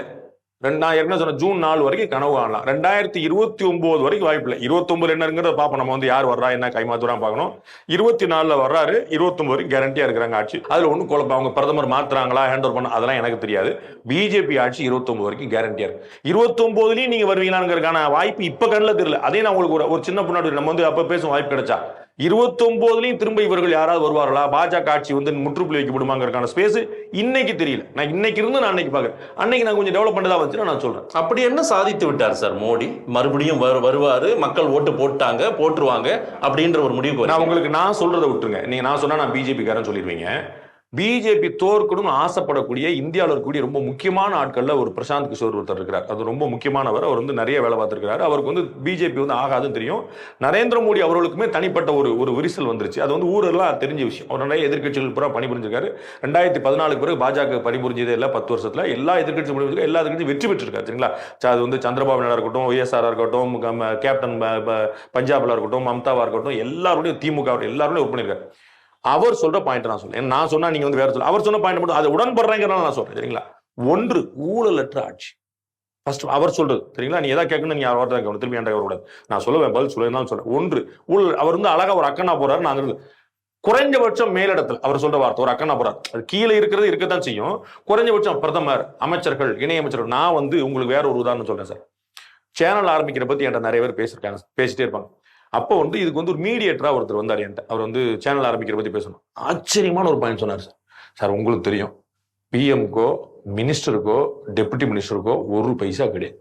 ரெண்டாயிரம் என்ன சொன்ன? ஜூன் நாலு வரைக்கும் கனவு காணலாம். ரெண்டாயிரத்தி இருபத்தி ஒன்பது வரைக்கும் வாய்ப்பு இல்லை. இருபத்தி ஒன்பது என்னங்கிறத பார்ப்போம் நம்ம வந்து யார் வர்றா என்ன கைமாத்துறான் பார்க்கணும். இருபத்தி நாலுல வர்றாரு. இருபத்தொன்பது வரைக்கும் கேரண்டியா இருக்கிறாங்க ஆட்சி. அதுல ஒன்றும் குழப்பம். அவங்க பிரதமர் மாத்துறாங்களா ஹேண்ட் ஓவர் பண்ண அதெல்லாம் எனக்கு தெரியாது. பிஜேபி ஆட்சி இருபத்தொன்பது வரைக்கும் கேரண்டியா இருக்கு. இருபத்தி நீங்கள் நீங்க வருவீங்களாங்கிறதுக்கான வாய்ப்பு இப்ப கண்ணில் தெரியல. அதே நான் உங்களுக்கு ஒரு ஒரு சின்ன பொண்ணாடி நம்ம வந்து அப்ப பேசும் வாய்ப்பு கிடைச்சா. இருபத்தி ஒன்பதுலயும் திரும்ப இவர்கள் யாராவது வருவார்களா? பாஜக ஆட்சி வந்து முற்றுப்புள்ளி வைக்கப்படுமாங்கிறதுக்கான ஸ்பேஸ் இன்னைக்கு தெரியல. நான் இன்னைக்கு இருந்து நான் அன்னைக்கு பாக்குறேன் அன்னைக்கு நான் கொஞ்சம் டெவலப் பண்ணதா வச்சு நான் சொல்றேன். அப்படி என்ன சாதித்து விட்டார் சார் மோடி? மறுபடியும் வரு- வருவாரு மக்கள் ஓட்டு போட்டாங்க போட்டுருவாங்க அப்படின்ற ஒரு முடிவுக்கு நான். உங்களுக்கு நான் சொல்றதை விட்டுருங்க. நீங்க நான் சொன்னா நான் பிஜேபி காரன் சொல்லிடுவீங்க. பிஜேபி தோற்கணும்னு ஆசைப்படக்கூடிய இந்தியாவில் இருக்கக்கூடிய ரொம்ப முக்கியமான ஆட்களில் ஒரு பிரசாந்த் கிஷோர் ஒருத்தர் இருக்கிறார். அது ரொம்ப முக்கியமானவர். அவர் வந்து நிறைய வேலை பார்த்துருக்கிறாரு. அவருக்கு வந்து பிஜேபி வந்து ஆகாதுன்னு தெரியும். நரேந்திர மோடி அவர்களுக்குமே தனிப்பட்ட ஒரு ஒரு விரிசல் வந்துருச்சு. அது வந்து ஊரெல்லாம் தெரிஞ்ச விஷயம். அவர் நிறைய எதிர்க்கட்சிகள் பூரா பணிபுரிஞ்சிருக்காரு. ரெண்டாயிரத்தி பதினாலுக்கு பிறகு பாஜக பணிபுரிஞ்சதே இல்லை பத்து வருஷத்தில். எல்லா எதிர்கட்சி பணிபுரிஞ்சு எல்லா எதிர்கட்சியும் வெற்றி பெற்றிருக்காரு. சரிங்களா? அது வந்து சந்திரபாபு நாயுடு இருக்கட்டும் ஒய்எஸ்ஆர் இருக்கட்டும் கேப்டன் ப- இருக்கட்டும் மம்தாவாக இருக்கட்டும் எல்லாருடையும் திமுக எல்லாருமே ஒர்க் பண்ணியிருக்காரு அவர் சொல்ற பாயிண்ட் நான் சொல்றேன். நான் சொன்னா நீங்க வந்து வேற சொல்ல அவர் சொன்ன பாயிண்ட் மட்டும் அதை உடன்படுறேங்கிறனால நான் சொல்றேன் சரிங்களா? ஒன்று ஊழலற்ற ஆட்சி. ஃபர்ஸ்ட் அவர் சொல்றது சரிங்களா? நீ எதாவது கேட்கணும் நீ யார் தான் கேட்கணும்? திரும்பி என்கிட்ட கூடாது நான் சொல்லுவேன் பதில் சொல்லுவேன் சொல்றேன். ஒன்று ஊழல் அவர் வந்து அழகா ஒரு அக்கனா போறாரு நான் அங்க குறைஞ்சபட்சம் மேலிடத்தில் அவர் சொல்ற வார்த்தை ஒரு அக்கனா போறார். அது கீழே இருக்கிறது இருக்கத்தான் செய்யும். குறைஞ்சபட்சம் பிரதமர் அமைச்சர்கள் இணையமைச்சர்கள் நான் வந்து உங்களுக்கு வேற ஒரு உதாரணம் சொல்றேன் சார். சேனல் ஆரம்பிக்கிற பத்தி என்கிட்ட நிறைய பேர் பேசியிருக்காங்க பேசிட்டே இருப்பாங்க. அப்போ வந்து இதுக்கு வந்து ஒரு மீடியேட்டராக ஒருத்தர் வந்தார் என்கிட்ட. அவர் வந்து சேனல் ஆரம்பிக்கிற பற்றி பேசணும். ஆச்சரியமான ஒரு பாயிண்ட் சொன்னார் சார் சார் உங்களுக்கு தெரியும் பிஎம்க்கோ மினிஸ்டருக்கோ டெபுட்டி மினிஸ்டருக்கோ ஒரு பைசா கிடையாது.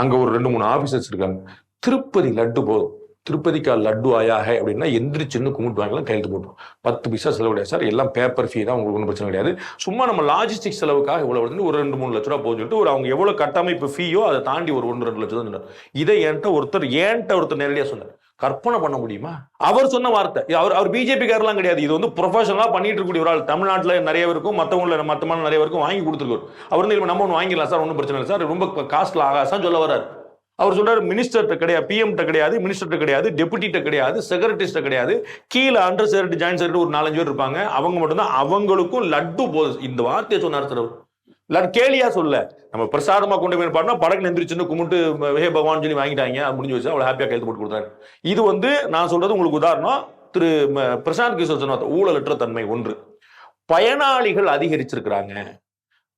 அங்கே ஒரு ரெண்டு மூணு ஆஃபீஸர்ஸ் இருக்காங்க. திருப்பதி லட்டு போதும். திருப்பதிக்கா லட்டு ஆயாக அப்படின்னா எந்திரிச்சுன்னு கும்பிட்டு வாங்கலாம் கையெழுத்து போட்டுரும். பத்து பைசா செலவு கிடையாது சார் எல்லாம் பேப்பர் ஃபீ தான் உங்களுக்கு ஒன்றும் பிரச்சனை கிடையாது. சும்மா நம்ம லாஜிஸ்டிக் செலவுக்காக இவ்வளோ வருதுன்னு ஒரு ரெண்டு மூணு லட்ச ரூபா போகுதுன்னு சொல்லிட்டு ஒரு அவங்க எவ்வளோ கட்டமைப்பு ஃபீயோ அதை தாண்டி ஒரு ஒன்று ரெண்டு லட்சம் தான் சொன்னார் இதை என்கிட்ட ஒருத்தர் ஏன்ட்ட ஒருத்தர் நேரடியாக சொன்னார். கற்பனை பண்ண முடியுமா? அவர் சொன்ன வார்த்தை. அவர் அவர் பிஜேபி காரெல்லாம் கிடையாது. இது வந்து ப்ரொஃபஷனலாக பண்ணிட்டு இருக்கக்கூடிய ஒரு ஆள். தமிழ்நாட்டில் நிறைய பேருக்கும் மற்றவங்கள மற்றமான நிறைய பேருக்கும் வாங்கி கொடுத்துருக்காரு அவர் வந்து நம்ம ஒன்று வாங்கிடலாம் சார் ஒன்றும் பிரச்சனை இல்லை சார். ரொம்ப காஸ்ட்ல ஆகாசான்னு சொல்ல வர்றாரு. அவர் சொல்றாரு மினிஸ்டர்கிட்ட கிடையாது பிஎம்கிட்ட கிடையாது மினிஸ்டர்கிட்ட கிடையாது டெபுட்டிகிட்ட கிடையாது செக்ரட்டரிஸ்ட கிடையாது. கீழே அண்டர் செக்ரட்டரி ஜாயின் செக்ரட்டரி ஒரு நாலஞ்சு பேர் இருப்பாங்க. அவங்க மட்டும்தான் அவங்களுக்கும் லட்டு போது இந்த வார்த்தையை சொன்னார் சார் அவர். லட்டு கேலியா சொல்ல. நம்ம பிரசாதமா கொண்டு போய் பாடினா படகு நெந்திரிச்சுன்னு கும்பிட்டு ஹே பகவான் சொல்லி வாங்கிட்டாங்க. அது முடிஞ்சு வச்சு அவ்வளவு ஹாப்பியா கைது போட்டு கொடுத்தாரு. இது வந்து நான் சொல்றது உங்களுக்கு உதாரணம். திரு ம, பிரசாந்த் கிஷோர் சொன்ன ஊழலற்ற தன்மை ஒன்று. பயனாளிகள் அதிகரிச்சிருக்கிறாங்க.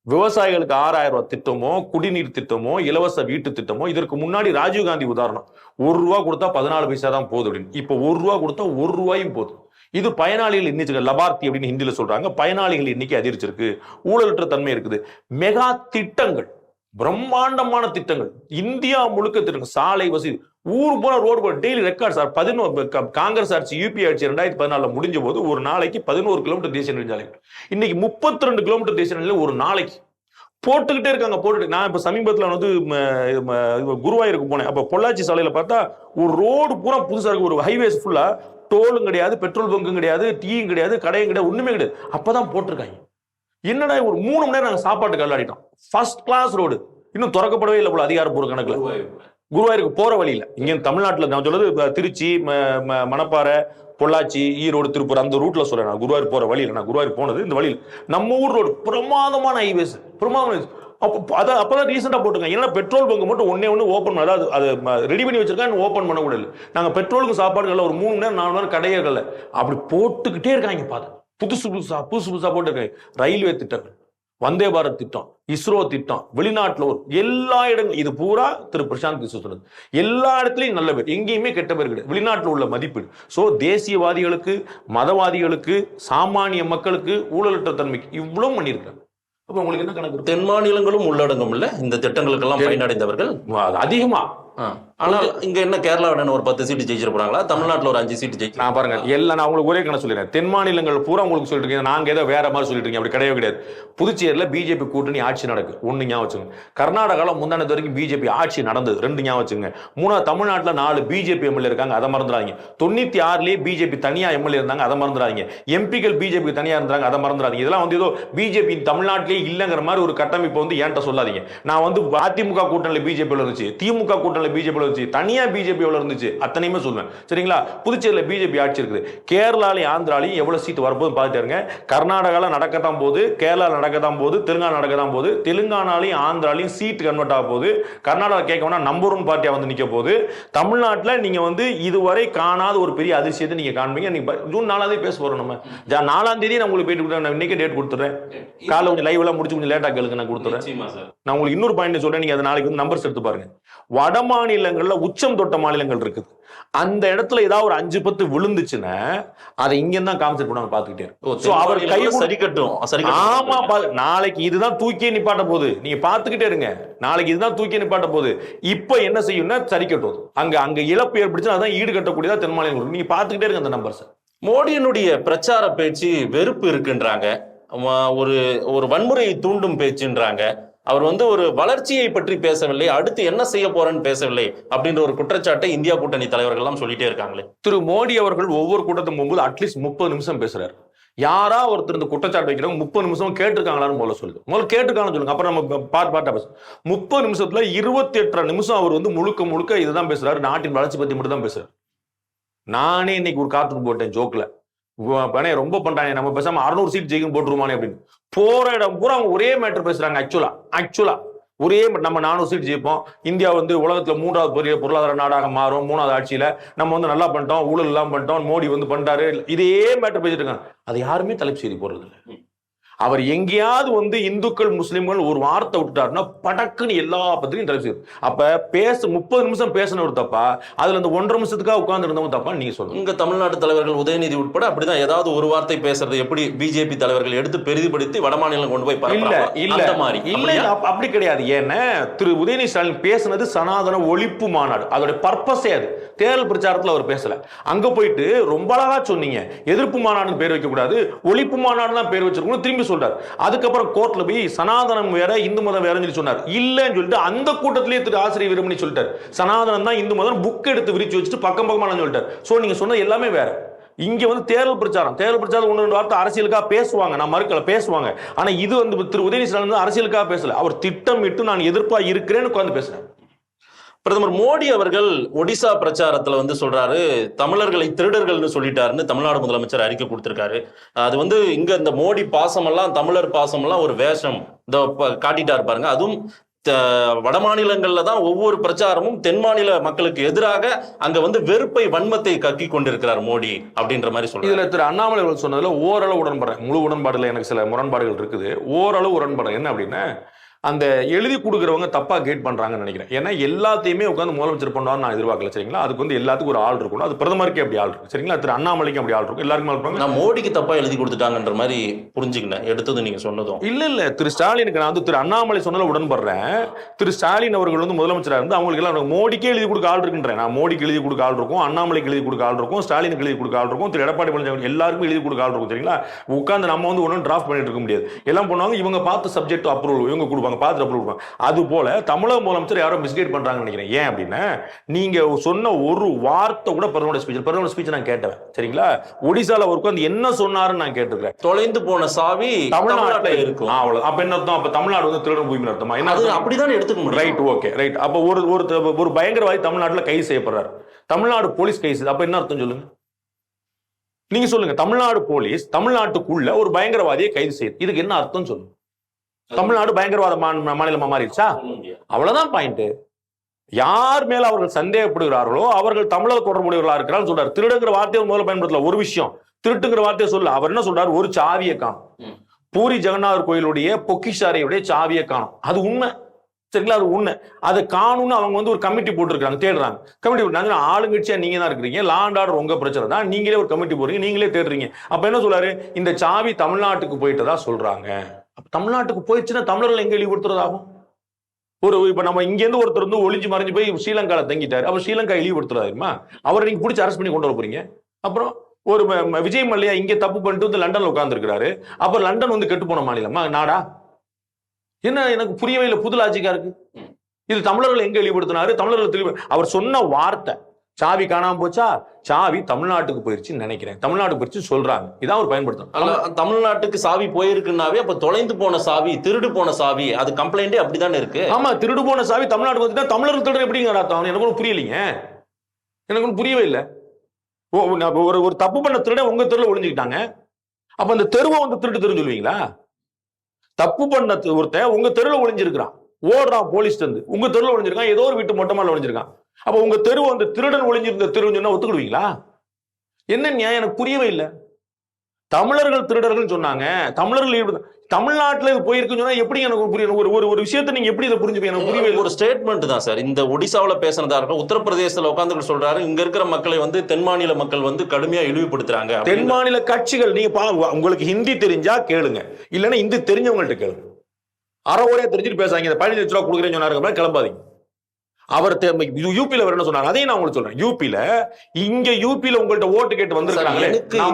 விவசாயிகளுக்கு ஆறாயிரம் ரூபாய் திட்டமோ குடிநீர் திட்டமோ இலவச வீட்டு திட்டமோ இதற்கு முன்னாடி ராஜீவ்காந்தி உதாரணம். ஒரு ரூபா கொடுத்தா பதினாலு பைசா தான் போதும் அப்படின்னு. இப்போ ஒரு ரூபா கொடுத்தா ஒரு ரூபாயும் போதும். இது பயனாளிகள் எண்ணிக்கை லபார்த்தி அப்படின்னு ஹிந்தியில சொல்றாங்க. பயனாளிகள் எண்ணிக்கை அதிகரிச்சிருக்கு. ஊழலற்ற தன்மை இருக்குது. மெகா திட்டங்கள் பிரம்மாண்டமான திட்டங்கள். இந்தியா முழுக்க திட்டங்கள். சாலை வசதி. ஊர் போன ரோடு போன டெய்லி ரெக்கார்ட் சார் பதினோரு க- காங்கிரஸ் ஆட்சி யூபி ஆட்சி ரெண்டாயிரத்தி பதினாலுல முடிஞ்ச போது ஒரு நாளைக்கு பதினோரு கிலோமீட்டர் தேசிய நெடுஞ்சாலைகள் இன்னைக்கு முப்பத்தி ரெண்டு கிலோமீட்டர் தேசிய நெடுஞ்சாலை ஒரு நாளைக்கு. போட்டுக்கிட்டே இருக்காங்க போட்டுட்டு. நான் இப்ப சமீபத்துல வந்து குருவாயிருக்கு குருவாயூருக்கு போனேன். அப்ப பொள்ளாச்சி சாலையில பார்த்தா ஒரு ரோடு பூரா புதுசா இருக்கு. ஒரு ஹைவேஸ் ஃபுல்லா டோலும் கிடையாது பெட்ரோல் பங்கும் கிடையாது டீயும் கிடையாது கடையும் கிடையாது ஒன்றுமே கிடையாது. அப்போ தான் போட்டிருக்காங்க. என்னடா ஒரு மூணு மணி நேரம் நாங்கள் சாப்பாட்டுக்கு விளையாடிட்டோம் ஃபர்ஸ்ட் கிளாஸ் ரோடு இன்னும் திறக்கப்படவே இல்லை போல அதிகாரப்பூர்வ கணக்கில். குருவாயூருக்கு போகிற வழியில். இங்கே தமிழ்நாட்டில் நான் சொல்லுது திருச்சி ம- ம- மணப்பாறை பொள்ளாச்சி ஈரோடு திருப்பூர் அந்த ரூட்டில் சொல்கிறேன் நான் குருவாயூர் போகிற வழியில். நான் குருவாயூர் போனது இந்த வழியில். நம்ம ஊர் ரோடு பிரமாதமான ஹைவேஸ் பிரமாதமான அப்போ அதை அப்போ தான் ரீசெண்டாக போட்டுங்க. ஏன்னா பெட்ரோல் பங்கு மட்டும் ஒன்னே ஒன்று ஓப்பன் அதாவது அது ரெடி பண்ணி வச்சிருக்காங்க ஓப்பன் பண்ண கூட இல்லை நாங்க பெட்ரோலுக்கு சாப்பாடுகள்ல ஒரு மூணு நேரம் நாலு நேரம் கடையர்கள்ல அப்படி போட்டுக்கிட்டே இருக்காங்க பார்த்து புதுசு புதுசாக புதுசு புதுசாக போட்டுருக்காங்க ரயில்வே திட்டங்கள் வந்தே பாரத் திட்டம் இஸ்ரோ திட்டம் வெளிநாட்டில் ஒரு எல்லா இடங்களும் இது பூரா திரு பிரசாந்த் கிஷோர் சொன்னது எல்லா இடத்துலையும் நல்ல பேர். எங்கேயுமே கெட்ட பேர் கிடையாது. வெளிநாட்டில் உள்ள மதிப்பீடு. ஸோ தேசியவாதிகளுக்கு மதவாதிகளுக்கு சாமானிய மக்களுக்கு ஊழலற்ற தன்மைக்கு இவ்வளவு பண்ணியிருக்காங்க அப்ப உங்களுக்கு என்ன கணக்கு? தென் மாநிலங்களும் உள்ளடங்கும் இல்ல இந்த திட்டங்களுக்கெல்லாம் பயனடைந்தவர்கள் அது அதிகமா. ஆனால் இங்க என்ன கேரளாவில் என்ன ஒரு பத்து சீட்டு ஜெயிச்சிட போறாங்களா? தமிழ்நாட்டுல ஒரு அஞ்சு சீட்டு ஜெயிச்சு நான் பாருங்க எல்லாம் நான் உங்களுக்கு ஒரே கணக்கு சொல்லிடுறேன். தென் மாநிலங்கள் பூரா உங்களுக்கு சொல்லிட்டு இருக்கீங்க. நாங்க ஏதோ வேற மாதிரி சொல்லிட்டு இருக்கீங்க. அப்படி கிடையவே கிடையாது. புதுச்சேரியில பிஜேபி கூட்டணி ஆட்சி நடக்கு. ஒண்ணு ஞாபகம் வச்சுங்க கர்நாடகாவில் முந்தானது வரைக்கும் பிஜேபி ஆட்சி நடந்தது. ரெண்டு ஞாபகம் வச்சுங்க மூணாவது தமிழ்நாட்டுல நாலு பிஜேபி எம்எல்ஏ இருக்காங்க. அதை மறந்துடாதீங்க. தொண்ணூத்தி ஆறுலயே பிஜேபி தனியா எம்எல்ஏ இருந்தாங்க. அதை மறந்துடாதீங்க. எம்பிக்கள் பிஜேபி தனியா இருந்தாங்க. அதை மறந்துடாதீங்க. இதெல்லாம் வந்து ஏதோ பிஜேபி தமிழ்நாட்டிலே இல்லைங்கிற மாதிரி ஒரு கட்டமைப்பு வந்து என்கிட்ட சொல்லாதீங்க. நான் வந்து அதிமுக கூட்டணியில் பிஜேபி இருந்துச்சு. திமுக கூட்டணியில் பிஜேபி இருந்துச்சு. தனியா பிஜேபி இருந்துச்சு? அத்தனையுமே சொல்லுவேன் சரிங்களா? புதுச்சேரியில் பிஜேபி ஆட்சி இருக்குது கேரளாலையும் ஆந்திராலையும் எவ்வளவு சீட் வரப்போகுது பார்த்துட்டு இருங்க கர்நாடகாவில் நடக்கத்தான் போகுது. கேரளா நடக்கத்தான் போகுது. தெலுங்கானா நடக்கத்தான் போகுது. தெலுங்கானாலையும் ஆந்திராலையும் சீட் கன்வெர்ட் ஆக போகுது. கர்நாடகா கேட்க வேணா நம்பர் ஒன் பார்ட்டியா வந்து நிக்க போகுது. தமிழ்நாட்டில் நீங்க வந்து இதுவரை காணாத ஒரு பெரிய அதிசயத்தை நீங்க காண்பீங்க. நீங்க ப- ஜூன் நாலாம் தேதி பேச போறோம் நம்ம. நாலாம் தேதி நான் உங்களுக்கு போயிட்டு நான் இன்னைக்கே டேட் கொடுத்துறேன் காலைல கொஞ்சம் லைவ் எல்லாம் முடிச்சு கொஞ்சம் லேட்டா கேளுங்க. நான் சார் நான் உங்களுக்கு இன்னொரு பாயிண்ட் சொல்றேன். நீங்க அதை நாளைக்கு வந்து நம்பர்ஸ் எடுத்து பாருங்க. வட மாநிலங்கள்ல உச்சம் தொட்ட மாநிலங்கள் இருக்குது. அந்த இடத்துல ஏதாவது ஒரு அஞ்சு பத்து விழுந்துச்சுன்னா அதை இங்க தான் காமிச்சிட்டு போனாங்க பாத்துக்கிட்டே அவர் கை சரி கட்டும் சரி ஆமா நாளைக்கு இதுதான் தூக்கியே நிப்பாட்ட போகுது. நீங்க பாத்துக்கிட்டே இருங்க. நாளைக்கு இதுதான் தூக்கியே நிப்பாட்ட போகுது. இப்ப என்ன செய்யும்னா சரி கட்டும் அங்க அங்க இழப்பு ஏற்படுச்சு அதான் ஈடு கட்டக்கூடியதா தென் மாநிலங்கள் நீங்க பாத்துக்கிட்டே இருங்க அந்த நம்பர்ஸ் மோடியினுடைய பிரச்சார பேச்சு வெறுப்பு இருக்குன்றாங்க. ஒரு ஒரு வன்முறையை தூண்டும் பேச்சுன்றாங்க. அவர் வந்து ஒரு வளர்ச்சியை பற்றி பேசவில்லை அடுத்து என்ன செய்ய போறேன்னு பேசவில்லை அப்படின்ற ஒரு குற்றச்சாட்டை இந்தியா கூட்டணி தலைவர்கள் எல்லாம் சொல்லிட்டே இருக்காங்களே. திரு மோடி அவர்கள் ஒவ்வொரு கூட்டத்தும் போகும்போது அட்லீஸ்ட் முப்பது நிமிஷம் பேசுறாரு. யாரா ஒருத்தர் இந்த குற்றச்சாட்டு வைக்கிறவங்க முப்பது நிமிஷம் கேட்டிருக்காங்களான்னு முதல்ல சொல்லுது முதல்ல கேட்டிருக்காங்கன்னு சொல்லுங்க. அப்புறம் நம்ம பார்ட் பார்ட்டா பேசு முப்பது நிமிஷத்துல இருபத்தி எட்டரை நிமிஷம் அவர் வந்து முழுக்க முழுக்க இதுதான் பேசுறாரு. நாட்டின் வளர்ச்சி பத்தி மட்டும் தான் பேசுறாரு. நானே இன்னைக்கு ஒரு காத்துக்கு போட்டேன் ஜோக்ல பணே ரொம்ப பண்றாங்க நம்ம பேசாம அறுநூறு சீட் ஜெயிக்கும் போட்டுருமானே அப்படின்னு. போற இடம் பூரா அவங்க ஒரே மேட்டர் பேசுறாங்க ஆக்சுவலா ஆக்சுவலா ஒரே நம்ம நானூறு சீட் ஜெயிப்போம். இந்தியா வந்து உலகத்துல மூன்றாவது பெரிய பொருளாதார நாடாக மாறும். மூணாவது ஆட்சியில நம்ம வந்து நல்லா பண்ணிட்டோம் ஊழல் எல்லாம் பண்ணிட்டோம். மோடி வந்து பண்ணிட்டாரு. இதே மேட்டர் பேசிட்டு இருக்காங்க. அது யாருமே தலைப்பு செய்தி போடுறது இல்லை அவர் எங்கேயாவது வந்து இந்துக்கள் முஸ்லிம்கள் ஒரு வார்த்தை விட்டுட்டாருன்னா படக்குன்னு எல்லா பத்திரிகையும் தலைப்பு செய்யுது அப்ப பேச முப்பது நிமிஷம் பேசினவர் தப்பா அதுல இந்த ஒன்றரை நிமிஷத்துக்காக உட்கார்ந்து இருந்தவங்க தப்பா நீங்க சொல்லுங்க. இங்க தமிழ்நாட்டு தலைவர்கள் உதயநிதி உட்பட அப்படிதான் ஏதாவது ஒரு வார்த்தை பேசுறது எப்படி பிஜேபி தலைவர்கள் எடுத்து பெரிதுபடுத்தி வட மாநிலம் கொண்டு போய் இல்ல. இல்ல. அந்த மாதிரி. இல்ல அப்படி கிடையாது. ஏன்னா திரு உதயநிதி ஸ்டாலின் பேசுனது சனாதன ஒழிப்பு மாநாடு. அதோட பர்பஸே அது. தேர்தல் பிரச்சாரத்துல அவர் பேசல. அங்க போயிட்டு ரொம்ப அழகா சொன்னீங்க. எதிர்ப்பு மாநாடுன்னு பேர் வைக்க கூடாது ஒழிப்பு மாநாடு தான் பேர் வச்சிருக்கணும். திரும்பி சொல்றாரு. அதுக்கப்புறம் கோர்ட்ல போய் சனாதனம் வேற இந்து மதம் வேறன்னு சொல்லி சொன்னார். இல்லைன்னு சொல்லிட்டு அந்த கூட்டத்திலேயே திரு ஆசிரியர் வீரமணி சொல்லிட்டார். சனாதனம் தான் இந்து மதம் புக் எடுத்து விரிச்சு வச்சுட்டு பக்கம் பக்கமா சொல்லிட்டார். ஸோ நீங்க சொன்னது எல்லாமே வேற. இங்க வந்து தேர்தல் பிரச்சாரம். தேர்தல் பிரச்சாரம் ஒன்று ரெண்டு வார்த்தை அரசியலுக்காக பேசுவாங்க. நான் மறுக்கல பேசுவாங்க. ஆனா இது வந்து திரு உதயநிதி ஸ்டாலின் அரசியலுக்காக பேசல. அவர் திட்டமிட்டு நான் எதிர்ப்பா இருக்கிறேன்னு உட்காந்து பேசுறேன் பிரதமர் மோடி அவர்கள் ஒடிசா பிரச்சாரத்துல வந்து சொல்றாரு தமிழர்களை திருடர்கள்னு சொல்லிட்டாருன்னு தமிழ்நாடு முதலமைச்சர் அறிக்கை கொடுத்திருக்காரு. அது வந்து இங்க இந்த மோடி பாசமெல்லாம் தமிழர் பாசமெல்லாம் ஒரு வேஷம். இந்த காட்டிட்டாரு பாருங்க. அதுவும் த- வட மாநிலங்கள்ல தான் ஒவ்வொரு பிரச்சாரமும் தென் மாநில மக்களுக்கு எதிராக அங்க வந்து வெறுப்பை வன்மத்தை கக்கி கொண்டிருக்கிறார் மோடி அப்படின்ற மாதிரி சொல்றாரு. இதுல திரு அண்ணாமலை அவர்கள் சொன்னதுல ஓரளவு உடன்படுறேன் முழு உடன்பாடுல எனக்கு சில முரண்பாடுகள் இருக்குது. ஓரளவு உடன்படுறேன் என்ன அப்படின்னா அந்த எழுதி கொடுக்குறவங்க தப்பா கைட் பண்றாங்கன்னு நினைக்கிறேன். ஏன்னா எல்லாத்தையுமே உட்காந்து முதலமைச்சர் பண்ணுவான்னு நான் எதிர்பார்க்கல சரிங்களா? அதுக்கு வந்து எல்லாத்துக்கும் ஒரு ஆள் இருக்கணும். அது பிரதமருக்கே அப்படி ஆள் இருக்கு சரிங்களா? திரு அண்ணாமலைக்கு அப்படி ஆள் இருக்கும். எல்லாருக்கும் இருப்பாங்க. நான் மோடிக்கு தப்பா எழுதி கொடுத்துட்டாங்கன்ற மாதிரி புரிஞ்சுக்கினேன். எடுத்தது நீங்க சொன்னதும். இல்ல இல்ல. திரு ஸ்டாலினுக்கு நான் வந்து திரு அண்ணாமலை சொன்னதுல உடன்படுறேன். திரு ஸ்டாலின் அவர்கள் வந்து முதலமைச்சரா இருந்து அவங்களுக்கு எல்லாம் மோடிக்கே எழுதி கொடுக்க ஆள் இருக்குன்றேன். நான் மோடிக்கு எழுதி கொடுக்க ஆள் இருக்கும் அண்ணாமலைக்கு எழுதி கொடுக்க ஆள் இருக்கும் ஸ்டாலினுக்கு எழுதி கொடுக்க ஆள் இருக்கும் திரு எடப்பாடி பழனிசாமி எல்லாருக்கும் எழுதி கொடுக்க ஆள் இருக்கும் சரிங்களா? உட்காந்து நம்ம வந்து ஒன்றும் டிராஃப்ட் பண்ணிட்டு இருக்க முடியாது. எல்லாம் பண்ணுவாங்க இவங்க பார்த்து சப்ஜெக்ட் அப்ரூவல் இவங்க கொடுப்பாங்க. பார்த்து அப்ரூவல் கொடுப்பாங்க அது போல தமிழக முதலமைச்சர் யாரோ மிஸ்கைட் பண்றாங்கன்னு நினைக்கிறேன். ஏன் அப்படின்னா நீங்க சொன்ன ஒரு வார்த்தை கூட பிரதமர் ஸ்பீச் பிரதமர் ஸ்பீச் நான் கேட்டேன் சரிங்களா? ஒடிசால அவர் உட்காந்து என்ன சொன்னாருன்னு நான் கேட்டிருக்கிறேன் தொலைந்து போன சாவி தமிழ்நாட்டுல இருக்கும். அவ்வளவு. அப்ப என்ன அர்த்தம் அப்ப தமிழ்நாடு வந்து திருடன் பூமி அர்த்தமா என்ன? அப்படிதான் எடுத்துக்க முடியும். ரைட் ஓகே ரைட் அப்ப ஒரு ஒரு ஒரு பயங்கரவாதி தமிழ்நாட்டுல கைது செய்யப்படுறாரு. தமிழ்நாடு போலீஸ் கைது. அப்ப என்ன அர்த்தம் சொல்லுங்க? நீங்க சொல்லுங்க தமிழ்நாடு போலீஸ் தமிழ்நாட்டுக்குள்ள ஒரு பயங்கரவாதியை கைது செய்யுது இதுக்கு என்ன அர்த்தம் சொல்லுங்க? தமிழ்நாடு பயங்கரவாத மாநிலமா மாறிடுச்சா. அவ்வளவுதான் பாயிண்ட் யார் மேல அவர்கள் சந்தேகப்படுகிறார்களோ அவர்கள் தமிழக தொடர்புடையவர்களா இருக்கிறார்கள் சொல்றாரு. திருடுங்கிற வார்த்தையை முதல்ல பயன்படுத்தல ஒரு விஷயம். திருட்டுங்கிற வார்த்தையை சொல்ல அவர் என்ன சொல்றாரு? ஒரு சாவியை காணும். பூரி ஜெகநாதர் கோயிலுடைய பொக்கிஷாரையுடைய சாவியை காணும். அது உண்மை. சரிங்களா? அது உண்மை. அதை காணும்னு அவங்க வந்து ஒரு கமிட்டி போட்டுருக்காங்க தேடுறாங்க. கமிட்டி போட்டாங்க ஆளுங்கட்சியா நீங்க தான் இருக்கிறீங்க? லா அண்ட் ஆர்டர் உங்க பிரச்சனை தான். நீங்களே ஒரு கமிட்டி போடுறீங்க நீங்களே தேடுறீங்க. அப்ப என்ன சொல்றாரு? இந்த சாவி தமிழ்நாட்டுக்கு போயிட்டதா சொல்றாங்க. தமிழ்நாட்டுக்கு போயிடுச்சுன்னா தமிழர்கள் எங்க எழுதி கொடுத்துறதாகும் ஒரு இப்ப நம்ம இங்கேருந்து ஒருத்தர் வந்து ஒளிஞ்சு மறைஞ்சு போய் ஸ்ரீலங்காவில் தங்கிட்டாரு. அவர் ஸ்ரீலங்கா இழிவுபடுத்துறாருமா அவரை நீங்க பிடிச்சி அரெஸ்ட் பண்ணி கொண்டு வர போறீங்க. அப்புறம் ஒரு ம- ம- விஜய் மல்லையா இங்கே தப்பு பண்ணிட்டு வந்து லண்டன்ல உட்காந்துருக்கிறாரு அப்ப லண்டன் வந்து கெட்டு போன மாநிலமா. நாடா? என்ன எனக்கு புரியவே இல்லை. புது லாஜிக்கா இருக்கு. இது தமிழர்கள் எங்க இழிவுபடுத்தினாரு? தமிழர்கள் தெளிவு அவர் சொன்ன வார்த்தை சாவி காணாம போச்சா? சாவி தமிழ்நாட்டுக்கு போயிருச்சுன்னு நினைக்கிறேன். தமிழ்நாட்டுக்கு போயிருச்சு சொல்றாங்க. இதான் அவர் பயன்படுத்தணும். தமிழ்நாட்டுக்கு சாவி போயிருக்குன்னாவே அப்ப தொலைந்து போன சாவி திருடு போன சாவி அது கம்ப்ளைண்டே அப்படிதானே இருக்கு? ஆமா திருடு போன சாவி தமிழ்நாட்டுக்கு வந்துட்டா தமிழர்கள் திருடு எப்படிங்க அர்த்தம்? எனக்கு ஒன்றும் புரியலைங்க. எனக்கு ஒன்றும் புரியவே இல்லை. ஒரு ஒரு தப்பு பண்ண திருட உங்க தெருவில் ஒளிஞ்சுக்கிட்டாங்க. அப்ப அந்த தெருவை வந்து திருட்டு தெருன்னு சொல்லுவீங்களா? தப்பு பண்ண ஒருத்தன் உங்க தெருவில் ஒளிஞ்சிருக்கிறான். ஓடுறான் போலீஸ் வந்து உங்க தெருவில் ஒளிஞ்சிருக்கான் ஏதோ ஒரு வீட்டு மொட்டை மாடில ஒளிஞ்சிருக்கான். அப்ப உங்க தெருவு வந்து திருடன் ஒளிஞ்சிருந்த தெருன்னு சொன்னா ஒத்துக்கிடுவீங்களா? என்ன நியாயம்? எனக்கு புரியவே இல்லை. தமிழர்கள் திருடர்கள் சொன்னாங்க. தமிழர்கள் தமிழ்நாட்டுல இது போயிருக்குன்னு சொன்னா எப்படி எனக்கு புரியும் ஒரு ஒரு ஒரு விஷயத்தை நீங்க எப்படி இதை புரிஞ்சுப்பீங்க? எனக்கு புரியவே ஒரு ஸ்டேட்மெண்ட் தான் சார் இந்த ஒடிசாவுல பேசுனதா இருக்கட்டும் உத்தரப்பிரதேசத்துல உட்கார்ந்து சொல்றாரு இங்க இருக்கிற மக்களை வந்து தென் மாநில மக்கள் வந்து கடுமையா இழிவுபடுத்துறாங்க தென். மாநில கட்சிகள் நீங்க பா உங்களுக்கு ஹிந்தி தெரிஞ்சா கேளுங்க. இல்லைன்னா ஹிந்தி தெரிஞ்சவங்கள்ட்ட கேளுங்க. அரை ஒரே தெரிஞ்சுட்டு பேசாங்க இந்த பதினஞ்சு லட்ச ரூபா கொடுக்குறேன்னு சொன்னாரு கிளம்பாதீங்க. அவர் யூபியில அவர் என்ன சொன்னாரு? அதையும் நான் உங்களுக்கு சொல்றேன். யூபியில இங்க யூபியில உங்கள்ட்ட ஓட்டு கேட்டு வந்திருக்காங்களே நான்.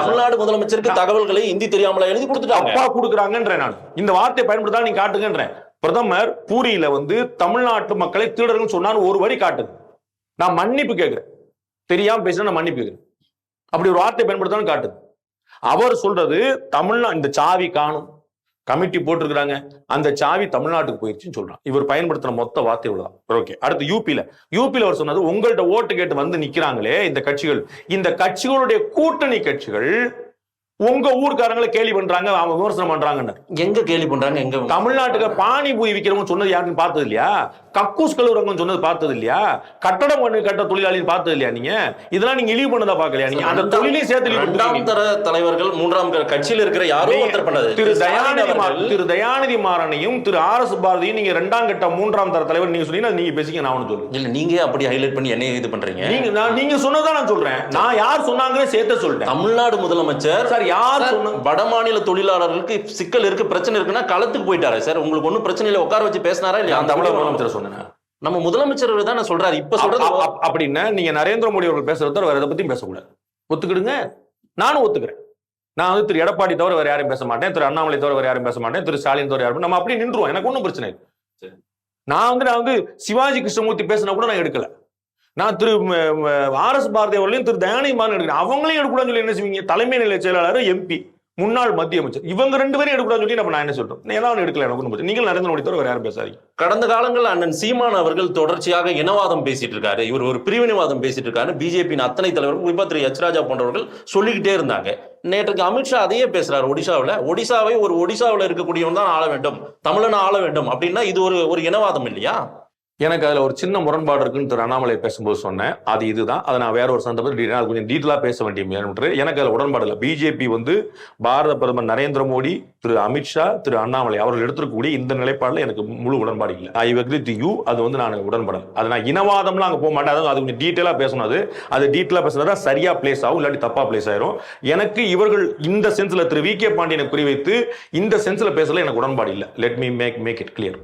தமிழ்நாடு முதலமைச்சருக்கு தகவல்களை ஹிந்தி தெரியாமல எழுதி கொடுத்துட்டாங்க அப்பா கொடுக்குறாங்கன்றேன் நான். இந்த வார்த்தையை பயன்படுத்தா நீங்க காட்டுங்கன்றேன். பிரதமர் பூரியில வந்து தமிழ்நாட்டு மக்களை திருடர்கள் சொன்னான்னு ஒரு வரி காட்டுது. நான் மன்னிப்பு கேட்கிறேன். தெரியாம பேசினா நான் மன்னிப்பு கேட்கிறேன். அப்படி ஒரு வார்த்தை பயன்படுத்தான்னு காட்டுது. அவர் சொல்றது தமிழ்நா இந்த சாவி காணும். கமிட்டி போட்டிருக்கிறாங்க. அந்த சாவி தமிழ்நாட்டுக்கு போயிருச்சுன்னு சொல்றான். இவர் பயன்படுத்தின மொத்த வார்த்தை இவ்வளவுதான். ஓகே அடுத்து யூபியில யூபியில அவர் சொன்னது உங்கள்ட்ட ஓட்டு கேட்டு வந்து நிக்கிறாங்களே இந்த கட்சிகள். இந்த கட்சிகளுடைய கூட்டணி கட்சிகள் உங்க ஊர்க்காரங்களை கேலி பண்றாங்க அவங்க விமர்சனம் பண்றாங்கன்னு எங்க கேலி பண்றாங்க எங்க தமிழ்நாட்டுக்கு பானிபூரி விக்கிறவங்க சொன்னது யாருன்னு பார்த்தது இல்லையா? கக்கூஸ் கழுவுறவங்க சொன்னது பார்த்தது இல்லையா? கட்டடம் பண்ணு கட்ட தொழிலாளின்னு பார்த்தது இல்லையா நீங்க? இதெல்லாம் நீங்க இழிவு பண்ணதா பாக்கலையா நீங்க? அந்த தொழிலையும் சேர்த்து இரண்டாம். தர தலைவர்கள் மூன்றாம் க- கட்சியில இருக்கிற யாரோ ஒருத்தர் பண்ணது திரு தயாநிதி திரு தயாநிதி மாறனையும் திரு ஆர் எஸ் பாரதியும் நீங்க ரெண்டாம் கட்ட மூன்றாம் தர தலைவர் நீங்க சொன்னீங்கன்னா நீங்க பேசிக்க நான் ஒண்ணு சொல்லுவேன் இல்ல நீங்க அப்படி ஹைலைட் பண்ணி என்ன இது பண்றீங்க? நீங்க நான் நீங்க சொன்னதான் நான் சொல்றேன். நான் யார் சொன்னாங்கன்னு சேர்த்து சொல்லிட்டேன். தமிழ்நாடு முதலமைச்சர் சார் யார் சொன்னா வட மாநில தொழிலாளர்களுக்கு சிக்கல் இருக்கு பிரச்சனை இருக்குன்னா களத்துக்கு போயிட்டாரு சார். உங்களுக்கு ஒண்ணும் பிரச்சனை இல்ல உட்கார வச்சு பேசினாரா இல்லையா? தமிழக முதலமைச்சர் சொன்னேன் நம்ம முதலமைச்சர் தான் சொல்றாரு. இப்ப சொல்றது அப்- அப்- அப்படின்னா நீங்க நரேந்திர மோடி அவர்கள் பேசுறத தவிர வேற எதை பத்தியும் பேசக்கூடாது. ஒத்துக்கிடுங்க. நானும் ஒத்துக்கிறேன். நான் வந்து திரு எடப்பாடி தவிர வேற யாரையும் பேச மாட்டேன். திரு அண்ணாமலை தவிர வேற யாரும் பேச மாட்டேன். திரு ஸ்டாலின் தவிர யாரும் நம்ம அப்படியே நின்றுவோம். எனக்கு ஒன்றும் பிரச்சனை இல்லை. சரி. நான் வந்து நான் வந்து சிவாஜி கிருஷ்ணமூர்த்தி பேசினா கூட நான் எடுக்கல. நான் திரு ஆர் எஸ் பாரதி அவர்களையும் திரு தயாநிதி மாறன் எடுக்கிறேன். அவங்களையும் எடுக்கூடாதுன்னு சொல்லி என்ன செய்வீங்க? தலைமை நிலைய செயலாளர் எம்பி முன்னாள் மத்திய அமைச்சர். இவங்க ரெண்டு பேரும் எடுக்கூடாதுன்னு சொல்லி நான் என்ன சொல்றேன்? ஏதாவது எடுக்கல எனக்கு நீங்கள் நரேந்திர மோடி தவிர வேற யாரும் பேசாதீங்க. கடந்த காலங்கள் அண்ணன் சீமான் அவர்கள் தொடர்ச்சியாக இனவாதம் பேசிட்டு இருக்காரு. இவர் ஒரு பிரிவினைவாதம் பேசிட்டு இருக்காரு பிஜேபியின் அத்தனை தலைவர்கள் குறிப்பா திரு எச் ராஜா போன்றவர்கள் சொல்லிக்கிட்டே இருந்தாங்க. நேற்றுக்கு அமித்ஷா அதையே பேசுறாரு ஒடிசாவில் ஒடிசாவை ஒரு ஒடிசாவில் இருக்கக்கூடியவன் தான் ஆள வேண்டும். தமிழன் ஆள வேண்டும். அப்படின்னா இது ஒரு ஒரு இனவாதம் இல்லையா? எனக்கு அதுல ஒரு சின்ன முரண்பாடு இருக்குன்னு திரு அண்ணாமலை பேசும்போது சொன்னேன். அது இதுதான். அதை நான் வேற ஒரு சந்தர்ப்பத்தில் அது கொஞ்சம் டீட்டெயிலா பேச வேண்டிய எனக்கு அதுல உடன்பாடு இல்லை. பிஜேபி வந்து பாரத பிரதமர் நரேந்திர மோடி திரு அமித்ஷா திரு அண்ணாமலை அவர்கள் எடுத்திருக்கக்கூடிய இந்த நிலைப்பாடுல எனக்கு முழு உடன்பாடு இல்லை. ஐ அக்ரி டு யூ அது வந்து நான் உடன்படல அது நான் இனவாதம்லாம் அங்க போக மாட்டேன். அதாவது அது கொஞ்சம் டீட்டெயிலா பேசணும் அது. அது டீட்டெயிலா பேசுனதா சரியா பிளேஸ் ஆகும். இல்லாட்டி தப்பா பிளேஸ் ஆயிரும். எனக்கு இவர்கள் இந்த சென்ஸ்ல திரு வி கே பாண்டியனை குறிவைத்து இந்த சென்ஸ்ல பேசல எனக்கு உடன்பாடு இல்லை. Let me make make it clear